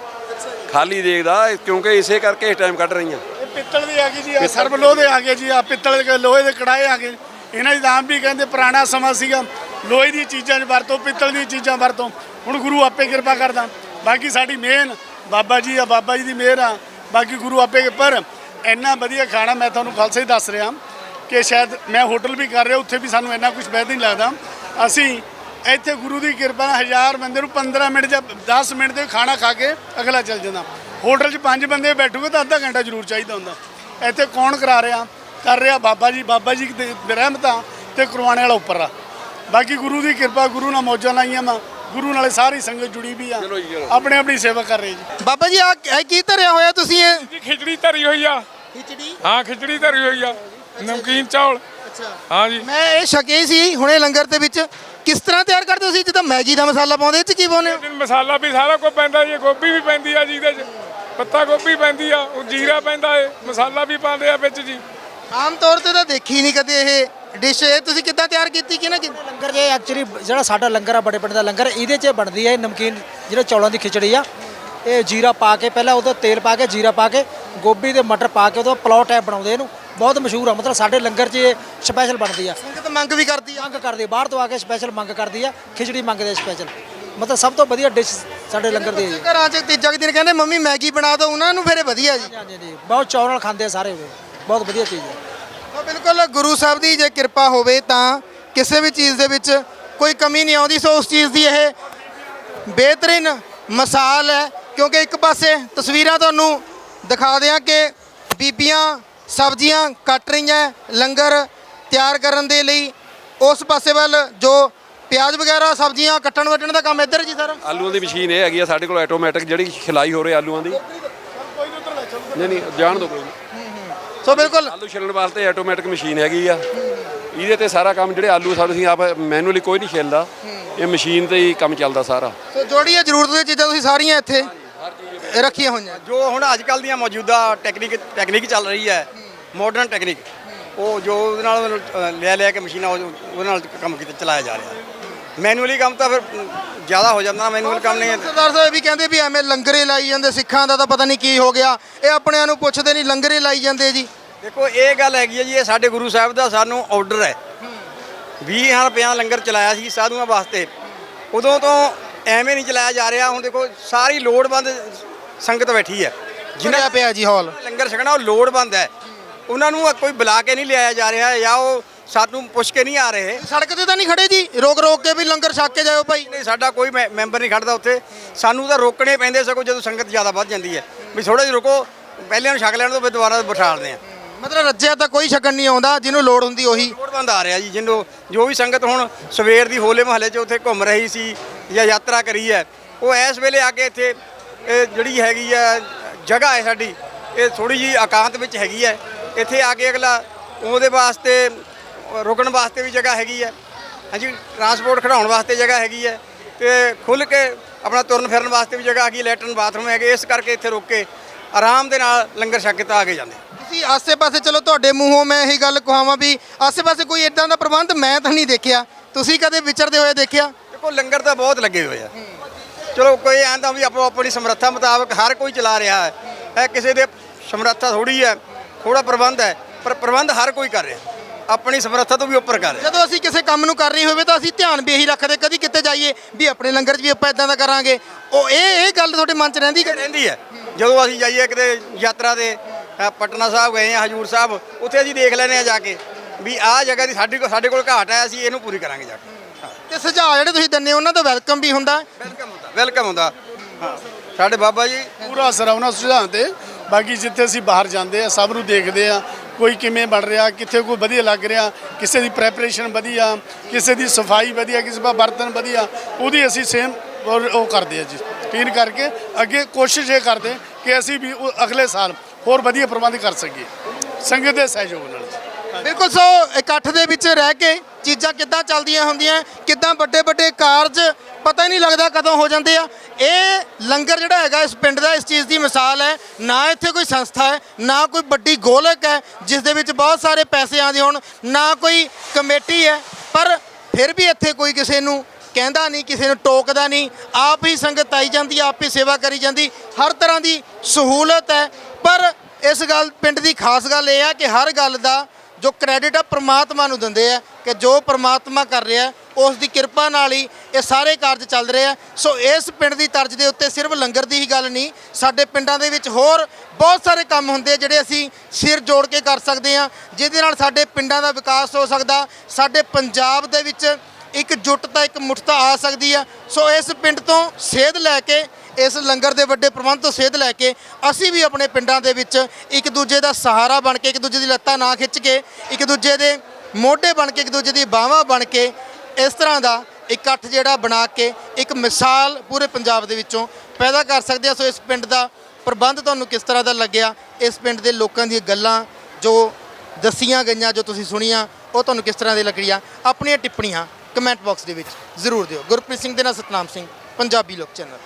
ਖਾਲੀ ਦੇਖਦਾ ਕਿਉਂਕਿ ਇਸੇ ਕਰਕੇ ਇਸ ਟਾਈਮ ਕੱਢ ਰਹੀਆਂ। ਇਹ ਪਿੱਤਲ ਦੇ ਆ ਗਏ ਜੀ ਆ ਸਰਬ ਲੋਹ ਦੇ ਆ ਗਏ ਜੀ ਆ ਪਿੱਤਲ ਦੇ ਲੋਹੇ ਦੇ ਕੜਾਏ ਆ ਗਏ। ਇਹਨਾਂ ਦੀ ਦਾਮ ਵੀ ਕਹਿੰਦੇ ਪੁਰਾਣਾ ਸਮਾਂ ਸੀਗਾ। ਲੋਹੇ ਦੀ ਚੀਜ਼ਾਂ 'ਚ ਵਰਤੋਂ ਪਿੱਤਲ ਦੀਆਂ ਚੀਜ਼ਾਂ ਵਰਤੋਂ। ਹੁਣ ਗੁਰੂ ਆਪੇ ਕਿਰਪਾ ਕਰਦਾ। ਬਾਕੀ ਸਾਡੀ ਮਿਹਨ ਬਾਬਾ ਜੀ ਆ, ਬਾਬਾ ਜੀ ਦੀ ਮਿਹਰ ਆ। ਬਾਕੀ ਗੁਰੂ ਆਪੇ ਪਰ ਇੰਨਾ ਵਧੀਆ ਖਾਣਾ ਮੈਂ ਤੁਹਾਨੂੰ ਖਾਲਸਾ ਹੀ ਦੱਸ ਰਿਹਾ ਕਿ ਸ਼ਾਇਦ ਮੈਂ ਹੋਟਲ ਵੀ ਕਰ ਰਿਹਾ, ਉੱਥੇ ਵੀ ਸਾਨੂੰ ਇੰਨਾ ਕੁਝ ਵੈਦ ਨਹੀਂ ਲੱਗਦਾ। ਅਸੀਂ ਇੱਥੇ ਗੁਰੂ ਦੀ ਕਿਰਪਾ ਨਾਲ ਹਜ਼ਾਰ ਬੰਦੇ ਨੂੰ 15 ਮਿੰਟ ਜਾਂ 10 ਮਿੰਟ ਦੇ ਖਾਣਾ ਖਾ ਕੇ ਅਗਲਾ ਚੱਲ ਜਾਂਦਾ। ਹੋਟਲ 'ਚ ਪੰਜ ਬੰਦੇ ਬੈਠੂਗੇ ਤਾਂ ਅੱਧਾ ਘੰਟਾ ਜ਼ਰੂਰ ਚਾਹੀਦਾ ਹੁੰਦਾ। ਇੱਥੇ ਕੌਣ ਕਰਾ ਰਿਹਾ? ਕਰ ਰਿਹਾ ਬਾਬਾ ਜੀ ਬਾਬਾ ਜੀ ਦੀ ਰਹਿਮਤਾਂ ਤੇ ਕਰਵਾਉਣੇ ਵਾਲਾ ਉੱਪਰ ਆ। ਬਾਕੀ ਗੁਰੂ ਦੀ ਕਿਰਪਾ, ਗੁਰੂ ਨਾਲ ਮੌਜਾਂ ਲਾਈਆਂ ਵਾ ਗੁਰੂ ਨਾਲੇ ਸਾਰੀ ਸੰਗਤ ਜੁੜੀ ਵੀ ਆ। ਚਲੋ ਜੀ, ਚਲੋ। ਆਪਣੇ ਆਪਣੀ ਸੇਵਾ ਕਰ ਰਹੇ ਜੀ। ਬਾਬਾ ਜੀ ਆ ਇਹ ਕੀ ਧਰਿਆ ਹੋਇਆ ਤੁਸੀਂ ਇਹ? ਜੀ ਖਿਚੜੀ ਧਰੀ ਹੋਈ ਆ। ਖਿਚੜੀ? ਹਾਂ ਖਿਚੜੀ ਧਰੀ ਹੋਈ ਆ। ਨਮਕੀਨ ਚੌਲ। ਅੱਛਾ। ਹਾਂ ਜੀ। ਮੈਂ ਇਹ ਛਕੇ ਸੀ ਹੁਣੇ ਲੰਗਰ ਦੇ ਵਿੱਚ ਕਿਸ ਤਰ੍ਹਾਂ ਤਿਆਰ ਕਰਦੇ ਹੋ ਤੁਸੀਂ? ਜਿੱਦਾਂ ਮੈਗੀ ਦਾ ਮਸਾਲਾ ਪਾਉਂਦੇ ਇਹ ਚ ਕੀ ਪਾਉਂਦੇ ਹੋ? ਇਹਦੇ ਮਸਾਲਾ ਵੀ ਸਾਰਾ ਕੁਝ ਪੈਂਦਾ ਜੀ ਗੋਭੀ ਵੀ ਪੈਂਦੀ ਆ ਜੀ ਇਹਦੇ 'ਚ। ਪੱਤਾ ਗੋਭੀ ਪੈਂਦੀ ਆ ਉਹ ਜੀਰਾ ਪੈਂਦਾ ਏ ਮਸਾਲਾ ਵੀ ਪਾਉਂਦੇ ਆ ਵਿੱਚ ਜੀ। ਆਮ ਤੌਰ ਤੇ ਤਾਂ ਦੇਖੀ ਨਹੀਂ ਕਦੇ ਇਹ ਡਿਸ਼ ਇਹ ਤੁਸੀਂ ਕਿੱਦਾਂ ਤਿਆਰ ਕੀਤੀ ਕਿ ਨਾ ਕਿ ਲੰਗਰ ਜੇ ਐਕਚੁਅਲੀ ਜਿਹੜਾ ਸਾਡਾ ਲੰਗਰ ਆ ਬੜੇ ਪਿੰਡ ਦਾ ਲੰਗਰ ਇਹਦੇ 'ਚ ਬਣਦੀ ਹੈ ਨਮਕੀਨ ਜਿਹੜਾ ਚੌਲਾਂ ਦੀ ਖਿਚੜੀ ਆ। ਇਹ ਜੀਰਾ ਪਾ ਕੇ ਪਹਿਲਾਂ ਉਹਦਾ ਤੇਲ ਪਾ ਕੇ ਜੀਰਾ ਪਾ ਕੇ ਗੋਭੀ ਦੇ ਮਟਰ ਪਾ ਕੇ ਉਹਦਾ ਪਲੌ ਟਾਈਪ ਬਣਾਉਂਦੇ ਇਹਨੂੰ। ਬਹੁਤ ਮਸ਼ਹੂਰ ਆ ਮਤਲਬ ਸਾਡੇ ਲੰਗਰ 'ਚ ਇਹ ਸਪੈਸ਼ਲ ਬਣਦੀ ਆ। ਸੰਗਤ ਮੰਗ ਵੀ ਕਰਦੀ ਆ। ਮੰਗ ਕਰਦੀ ਬਾਹਰ ਤੋਂ ਆ ਕੇ ਸਪੈਸ਼ਲ ਮੰਗ ਕਰਦੀ ਆ ਖਿਚੜੀ ਮੰਗਦੇ ਸਪੈਸ਼ਲ ਮਤਲਬ ਸਭ ਤੋਂ ਵਧੀਆ ਡਿਸ਼ ਸਾਡੇ ਲੰਗਰ ਦੀ ਹੈ ਜੀ। ਘਰਾਂ 'ਚ ਤੀਜਾ ਕੁ ਦਿਨ ਕਹਿੰਦੇ ਮੰਮੀ ਮੈਗੀ ਬਣਾ ਦਿਓ ਉਹਨਾਂ ਨੂੰ ਫਿਰ ਇਹ ਵਧੀਆ ਜੀ। ਹਾਂਜੀ ਹਾਂਜੀ। ਬਹੁਤ ਚੌਲ ਨਾਲ ਖਾਂਦੇ ਆ ਸਾਰੇ ਉਹ। ਬਹੁਤ ਵਧੀਆ ਚੀਜ਼ ਹੈ ਤਾਂ ਬਿਲਕੁਲ ਗੁਰੂ ਸਾਹਿਬ ਦੀ ਜੇ ਕਿਰਪਾ ਹੋਵੇ ਤਾਂ ਕਿਸੇ ਵੀ ਚੀਜ਼ ਦੇ ਵਿੱਚ ਕੋਈ ਕਮੀ ਨਹੀਂ ਆਉਂਦੀ ਸੋ ਉਸ ਚੀਜ਼ ਦੀ ਇਹ ਬਿਹਤਰੀਨ ਮਿਸਾਲ ਹੈ। ਕਿਉਂਕਿ ਇੱਕ ਪਾਸੇ ਤਸਵੀਰਾਂ ਤੁਹਾਨੂੰ ਦਿਖਾ ਦਿਆਂ ਕਿ ਬੀਬੀਆਂ ਸਬਜ਼ੀਆਂ ਕੱਟ ਰਹੀਆਂ ਲੰਗਰ ਤਿਆਰ ਕਰਨ ਦੇ ਲਈ। ਉਸ ਪਾਸੇ ਵੱਲ ਜੋ ਪਿਆਜ਼ ਵਗੈਰਾ ਸਬਜ਼ੀਆਂ ਕੱਟਣ ਵੱਟਣ ਦਾ ਕੰਮ ਇੱਧਰ ਜੀ ਸਰ। ਆਲੂਆਂ ਦੀ ਮਸ਼ੀਨ ਇਹ ਹੈਗੀ ਆ ਸਾਡੇ ਕੋਲ ਆਟੋਮੈਟਿਕ ਜਿਹੜੀ ਖਿਲਾਈ ਹੋ ਰਹੀ ਆਲੂਆਂ ਦੀ। ਨਹੀਂ ਨਹੀਂ ਜਾਣ ਦੋ ਕੋਈ। ਸੋ ਬਿਲਕੁਲ। ਆਲੂ ਛਿੱਲਣ ਵਾਸਤੇ ਆਟੋਮੈਟਿਕ ਮਸ਼ੀਨ ਹੈਗੀ ਆ। ਇਹਦੇ ਤੇ ਸਾਰਾ ਕੰਮ ਜਿਹੜੇ ਆਲੂ ਸਾਡੇ ਅਸੀਂ ਆਪ ਮੈਨੂਅਲੀ ਕੋਈ ਨਹੀਂ ਛਿੱਲਦਾ। ਇਹ ਮਸ਼ੀਨ ਤੇ ਹੀ ਕੰਮ ਚੱਲਦਾ ਸਾਰਾ। ਸੋ ਇਹ ਜ਼ਰੂਰਤ ਦੀਆਂ ਚੀਜ਼ਾਂ ਤੁਸੀਂ ਸਾਰੀਆਂ ਇੱਥੇ ਰੱਖੀਆਂ ਹੋਈਆਂ। ਜੋ ਹੁਣ ਅੱਜ ਕੱਲ ਦੀਆਂ ਮੌਜੂਦਾ ਟੈਕਨੀਕ ਟੈਕਨੀਕ ਚੱਲ ਰਹੀ ਹੈ ਮਾਡਰਨ ਟੈਕਨੀਕ ਉਹ ਜੋ ਉਹਦੇ ਨਾਲ ਲੈ ਲਿਆ ਕੇ ਮਸ਼ੀਨਾਂ ਉਹ- ਉਹਦੇ ਨਾਲ ਕੰਮ ਕੀਤਾ ਚਲਾਇਆ ਜਾ ਰਿਹਾ। ਮੈਨੂਅਲੀ ਕੰਮ ਤਾਂ ਫਿਰ ਜ਼ਿਆਦਾ ਹੋ ਜਾਂਦਾ ਮੈਨੂਅਲ ਕੰਮ ਨਹੀਂ ਸਰਦਾਰ ਸਾਹਿਬ ਵੀ ਕਹਿੰਦੇ ਵੀ ਐਵੇਂ ਲੰਗਰੇ ਲਾਈ ਜਾਂਦੇ ਸਿੱਖਾਂ ਦਾ ਤਾਂ ਪਤਾ ਨਹੀਂ ਕੀ ਹੋ ਗਿਆ। ਇਹ ਆਪਣਿਆਂ ਨੂੰ ਪੁੱਛਦੇ ਨਹੀਂ ਲੰਗਰੇ ਲਾਈ ਜਾਂਦੇ ਜੀ। ਦੇਖੋ ਇਹ ਗੱਲ ਹੈਗੀ ਹੈ ਜੀ ਇਹ ਸਾਡੇ ਗੁਰੂ ਸਾਹਿਬ ਦਾ ਸਾਨੂੰ ਆਰਡਰ ਹੈ। 20000 ਰੁਪਏ ਦਾ ਲੰਗਰ ਚਲਾਇਆ ਸੀ ਸਾਧੂਆਂ ਵਾਸਤੇ। ਉਦੋਂ ਤੋਂ ਐਵੇਂ ਨਹੀਂ ਚਲਾਇਆ ਜਾ ਰਿਹਾ ਹੁਣ ਦੇਖੋ ਸਾਰੀ ਲੋੜਵੰਦ ਸੰਗਤ ਬੈਠੀ ਹੈ। ਜਿੰਨਾ ਪਿਆ ਜੀ ਹਾਲ ਲੰਗਰ ਛਕਣਾ ਉਹ ਲੋੜਵੰਦ ਹੈ। ਉਹਨਾਂ ਨੂੰ ਕੋਈ ਬੁਲਾ ਕੇ ਨਹੀਂ ਲਿਆਇਆ ਜਾ ਰਿਹਾ ਜਾਂ ਉਹ ਸਾਨੂੰ ਪੁੱਛ ਕੇ ਨਹੀਂ ਆ ਰਹੇ। ਸੜਕ ਤੇ ਤਾਂ ਨਹੀਂ ਖੜੇ ਜੀ? ਰੋਕ ਰੋਕ ਕੇ ਵੀ ਲੰਗਰ ਛਕ ਕੇ ਜਾਓ ਭਾਈ। ਨਹੀਂ ਸਾਡਾ ਕੋਈ ਮੈ- ਮੈਂਬਰ ਨਹੀਂ ਖੜਦਾ ਉੱਥੇ। ਸਾਨੂੰ ਤਾਂ ਰੋਕਣੇ ਪੈਂਦੇ ਸਗੋਂ ਜਦੋਂ ਸੰਗਤ ਜ਼ਿਆਦਾ ਵੱਧ ਜਾਂਦੀ ਹੈ। ਵੀ ਥੋੜਾ ਜਿਹਾ ਰੁਕੋ ਪਹਿਲੇ ਨੂੰ ਛਕ ਲੈਣ ਤੋਂ ਫਿਰ ਦੁਬਾਰਾ ਬਿਠਾਲਦੇ ਆ ਮਤਲਬ ਰੱਜਿਆ ਤਾਂ ਕੋਈ ਛਕਣ ਨਹੀਂ ਆਉਂਦਾ ਜਿਹਨੂੰ ਲੋੜ ਹੁੰਦੀ ਉਹੀ। ਲੋੜਵੰਦ ਆ ਰਿਹਾ ਜੀ ਜਿਹਨੂੰ ਜੋ ਵੀ ਸੰਗਤ ਹੁਣ ਸਵੇਰ ਦੀ ਹੋਲੇ ਮਹੱਲੇ 'ਚ ਉੱਥੇ ਘੁੰਮ ਰਹੀ ਸੀ ਜਾਂ ਯਾਤਰਾ ਕਰੀ ਹੈ ਉਹ ਇਸ ਵੇਲੇ ਆ ਕੇ ਇੱਥੇ ਇਹ ਜਿਹੜੀ ਹੈਗੀ ਹੈ ਜਗ੍ਹਾ ਹੈ ਸਾਡੀ ਇਹ ਥੋੜੀ ਜੀ ਇਕਾਂਤ ਵਿੱਚ ਹੈਗੀ ਹੈ। ਇੱਥੇ ਆ ਕੇ ਅਗਲਾ ਉਹਦੇ ਵਾਸਤੇ ਰੁਕਣ ਵਾਸਤੇ ਵੀ ਜਗ੍ਹਾ ਹੈਗੀ ਹੈ। ਹਾਂਜੀ ਟਰਾਂਸਪੋਰਟ ਖੜਾਉਣ ਵਾਸਤੇ ਜਗ੍ਹਾ ਹੈਗੀ ਹੈ ਤੇ ਖੁੱਲ ਕੇ ਆਪਣਾ ਤੁਰਨ ਫਿਰਨ ਵਾਸਤੇ ਵੀ ਜਗ੍ਹਾ ਹੈਗੀ ਲੈਟਰਨ ਬਾਥਰੂਮ ਹੈਗੇ ਇਸ ਕਰਕੇ ਇੱਥੇ ਰੁਕ ਕੇ ਆਰਾਮ ਦੇ ਨਾਲ ਲੰਗਰ ਛਕ ਕੇ ਤਾਂ ਆ ਕੇ ਜਾਂਦੇ। ਤੁਸੀਂ ਆਸੇ-ਪਾਸੇ ਚਲੋ ਤੁਹਾਡੇ ਮੂੰਹੋਂ ਮੈਂ ਇਹੀ ਗੱਲ ਕਹਾਵਾਂ ਵੀ ਆਸੇ-ਪਾਸੇ ਕੋਈ ਇਦਾਂ ਦਾ ਪ੍ਰਬੰਧ ਮੈਂ ਤਾਂ ਨਹੀਂ ਦੇਖਿਆ। ਤੁਸੀਂ ਕਦੇ ਵਿਚਰਦੇ ਹੋਏ ਦੇਖਿਆ? ਦੇਖੋ ਲੰਗਰ ਤਾਂ ਬਹੁਤ ਲੱਗੇ ਹੋਏ ਆ। ਚਲੋ ਕੋਈ ਐਂ ਤਾਂ ਵੀ ਆਪੋ ਆਪਣੀ ਸਮਰੱਥਾ ਮੁਤਾਬਕ ਹਰ ਕੋਈ ਚਲਾ ਰਿਹਾ ਹੈ। ਇਹ ਕਿਸੇ ਦੇ ਸਮਰੱਥਾ ਥੋੜੀ ਹੈ ਥੋੜਾ ਪ੍ਰਬੰਧ ਹੈ ਪਰ ਪ੍ਰਬੰਧ ਹਰ ਕੋਈ ਕਰ ਰਿਹਾ। ਆਪਣੀ ਸਮਰੱਥਾ ਤੋਂ ਵੀ ਉੱਪਰ ਕਰ। ਰਿਹਾ ਜਦੋਂ ਅਸੀਂ ਕਿਸੇ ਕੰਮ ਨੂੰ ਕਰ ਰਹੇ ਹੋਵੇ ਤਾਂ ਅਸੀਂ ਧਿਆਨ ਵੀ ਇਹੀ ਰੱਖਦੇ ਕਦੀ ਕਿਤੇ ਜਾਈਏ ਵੀ ਆਪਣੇ ਲੰਗਰ 'ਚ ਵੀ ਆਪਾਂ ਇਦਾਂ ਦਾ ਕਰਾਂਗੇ। ਉਹ ਇਹ ਇਹ ਗੱਲ ਤੁਹਾਡੇ ਮਨ 'ਚ ਰਹਿੰਦੀ ਕਿ ਰਹਿੰਦੀ ਹੈ। ਜਦੋਂ ਅਸੀਂ ਜਾਈਏ ਕਿਤੇ ਯਾਤਰਾ ਦੇ ਪਟਨਾ ਸਾਹਿਬ ਗਏ ਆ ਹਜੂਰ ਸਾਹਿਬ ਉੱਥੇ ਅਸੀਂ ਦੇਖ ਲੈਨੇ ਆ ਜਾ ਕੇ ਵੀ ਆਹ ਜਗ੍ਹਾ ਦੀ ਸਾਡੀ ਕੋਲ ਸਾਡੇ ਕੋਲ ਘਾਟ ਹੈ ਅਸੀਂ ਇਹਨੂੰ ਪੂਰੀ ਕਰਾਂਗੇ ਜਾ ਕੇ। ਤੇ ਸੁਝਾਅ ਜਿਹੜੇ ਤੁਸੀਂ ਦਿੰਦੇ ਹੋ ਉਹਨਾਂ ਦਾ ਵੈਲਕਮ ਵੀ ਹੁੰਦਾ। ਹੈ। ਵੈਲਕਮ ਹੁੰਦਾ ਵੈਲਕਮ ਹੁੰਦਾ। ਹਾਂ। ਸਾਡੇ ਬਾਬਾ ਜੀ। ਪੂਰਾ ਅਸਰ ਆ ਉਹਨਾਂ ਸੁਝਾਅ ਤੇ। ਬਾਕੀ ਜਿੱਥੇ ਅਸੀਂ ਬਾਹਰ ਜਾਂਦੇ ਆ ਸਭ ਨੂੰ ਦੇਖਦੇ ਆ ਕੋਈ ਕਿਵੇਂ ਬਣ ਰਿਹਾ, ਕਿੱਥੇ ਕੋਈ ਵਧੀਆ ਲੱਗ ਰਿਹਾ, ਕਿਸੇ ਦੀ ਪ੍ਰੈਪਰੇਸ਼ਨ ਵਧੀਆ, ਕਿਸੇ ਦੀ ਸਫ਼ਾਈ ਵਧੀਆ, ਕਿਸੇ ਦਾ ਬਰਤਨ ਵਧੀਆ, ਉਹਦੀ ਅਸੀਂ ਸੇਮ ਉਹ ਕਰਦੇ ਆ ਜੀ। ਯਕੀਨ ਕਰਕੇ ਅੱਗੇ ਕੋਸ਼ਿਸ਼ ਇਹ ਕਰਦੇ ਕਿ ਅਸੀਂ ਵੀ ਉਹ ਅਗਲੇ ਸਾਲ ਹੋਰ ਵਧੀਆ ਪ੍ਰਬੰਧ ਕਰ ਸਕੀਏ। ਸੰਗਤ ਦੇ ਸਹਿਯੋਗ ਨਾਲ। ਬਿਲਕੁਲ ਸੋ ਇਕੱਠ ਦੇ ਵਿੱਚ ਰਹਿ ਕੇ ਚੀਜ਼ਾਂ ਕਿੱਦਾਂ ਚੱਲਦੀਆਂ ਹੁੰਦੀਆਂ, ਕਿੱਦਾਂ ਵੱਡੇ ਵੱਡੇ ਕਾਰਜ ਪਤਾ ਹੀ ਨਹੀਂ ਲੱਗਦਾ ਕਦੋਂ ਹੋ ਜਾਂਦੇ ਆ। ਇਹ ਲੰਗਰ ਜਿਹੜਾ ਹੈਗਾ ਇਸ ਪਿੰਡ ਦਾ ਇਸ ਚੀਜ਼ ਦੀ ਮਿਸਾਲ ਹੈ, ਨਾ ਇੱਥੇ ਕੋਈ ਸੰਸਥਾ ਹੈ, ਨਾ ਕੋਈ ਵੱਡੀ ਗੋਲਕ ਹੈ, ਜਿਸ ਦੇ ਵਿੱਚ ਬਹੁਤ ਸਾਰੇ ਪੈਸੇ ਆਉਂਦੇ ਹੋਣ, ਨਾ ਕੋਈ ਕਮੇਟੀ ਹੈ। ਪਰ ਫਿਰ ਵੀ ਇੱਥੇ ਕੋਈ ਕਿਸੇ ਨੂੰ ਕਹਿੰਦਾ ਨਹੀਂ, ਕਿਸੇ ਨੂੰ ਟੋਕਦਾ ਨਹੀਂ, ਆਪ ਹੀ ਸੰਗਤ ਆਈ ਜਾਂਦੀ ਆਪ ਹੀ ਸੇਵਾ ਕਰੀ ਜਾਂਦੀ, ਹਰ ਤਰ੍ਹਾਂ ਦੀ ਸਹੂਲਤ ਹੈ। ਪਰ ਇਸ ਗੱਲ, ਪਿੰਡ ਦੀ ਖਾਸ ਗੱਲ ਇਹ ਆ ਕਿ ਹਰ ਗੱਲ ਦਾ ਜੋ ਕ੍ਰੈਡਿਟ ਆ, ਪ੍ਰਮਾਤਮਾ ਨੂੰ ਦਿੰਦੇ ਆ ਕਿ ਜੋ ਪ੍ਰਮਾਤਮਾ ਕਰ ਰਿਹਾ, ਉਸ ਦੀ ਕਿਰਪਾ ਨਾਲ ਹੀ ਇਹ ਸਾਰੇ ਕਾਰਜ ਚੱਲ ਰਹੇ ਆ। ਸੋ ਇਸ ਪਿੰਡ ਦੀ ਤਰਜ਼ ਦੇ ਉੱਤੇ ਸਿਰਫ ਲੰਗਰ ਦੀ ਹੀ ਗੱਲ ਨਹੀਂ, ਸਾਡੇ ਪਿੰਡਾਂ ਦੇ ਵਿੱਚ ਹੋਰ ਬਹੁਤ ਸਾਰੇ ਕੰਮ ਹੁੰਦੇ ਆ ਜਿਹੜੇ ਅਸੀਂ ਸਿਰ ਜੋੜ ਕੇ ਕਰ ਸਕਦੇ ਆ। ਜਿਹਦੇ ਨਾਲ ਸਾਡੇ ਪਿੰਡਾਂ ਦਾ ਵਿਕਾਸ ਹੋ ਸਕਦਾ, ਸਾਡੇ ਪੰਜਾਬ ਦੇ ਵਿੱਚ ਇੱਕ ਜੁੱਟਤਾ ਇੱਕ ਮੁੱਠਤਾ ਆ ਸਕਦੀ ਆ। ਸੋ ਇਸ ਪਿੰਡ ਤੋਂ ਸੇਧ ਲੈ ਕੇ ਇਸ ਲੰਗਰ ਦੇ ਵੱਡੇ ਪ੍ਰਬੰਧ ਤੋਂ ਸੇਧ ਲੈ ਕੇ ਅਸੀਂ ਵੀ ਆਪਣੇ ਪਿੰਡਾਂ ਦੇ ਵਿੱਚ ਇੱਕ ਦੂਜੇ ਦਾ ਸਹਾਰਾ ਬਣ ਕੇ ਇੱਕ ਦੂਜੇ ਦੀ ਲੱਤਾਂ ਨਾ ਖਿੱਚ ਕੇ, ਇੱਕ ਦੂਜੇ ਦੇ ਮੋਢੇ ਬਣ ਕੇ, ਇੱਕ ਦੂਜੇ ਦੀ ਬਾਹਾਂ ਬਣ ਕੇ ਇਸ ਤਰ੍ਹਾਂ ਦਾ ਇਕੱਠ ਜਿਹੜਾ ਬਣਾ ਕੇ ਇੱਕ ਮਿਸਾਲ ਪੂਰੇ ਪੰਜਾਬ ਦੇ ਵਿੱਚੋਂ ਪੈਦਾ ਕਰ ਸਕਦੇ ਆ ਸੋ ਇਸ ਪਿੰਡ ਦਾ ਪ੍ਰਬੰਧ ਤੁਹਾਨੂੰ ਕਿਸ ਤਰ੍ਹਾਂ ਦਾ ਲੱਗਿਆ? ਇਸ ਪਿੰਡ ਦੇ ਲੋਕਾਂ ਦੀਆਂ ਗੱਲਾਂ ਜੋ ਦੱਸੀਆਂ ਗਈਆਂ, ਜੋ ਤੁਸੀਂ ਸੁਣੀਆਂ, ਉਹ ਤੁਹਾਨੂੰ ਕਿਸ ਤਰ੍ਹਾਂ ਦੀ ਲੱਗੀਆਂ ਆਪਣੀਆਂ ਟਿੱਪਣੀਆਂ ਕਮੈਂਟ ਬਾਕਸ ਦੇ ਵਿੱਚ ਜ਼ਰੂਰ ਦਿਓ। ਗੁਰਪ੍ਰੀਤ ਸਿੰਘ ਦੇ ਨਾਲ ਸਤਨਾਮ ਸਿੰਘ, ਪੰਜਾਬੀ ਲੋਕ ਚੈਨਲ।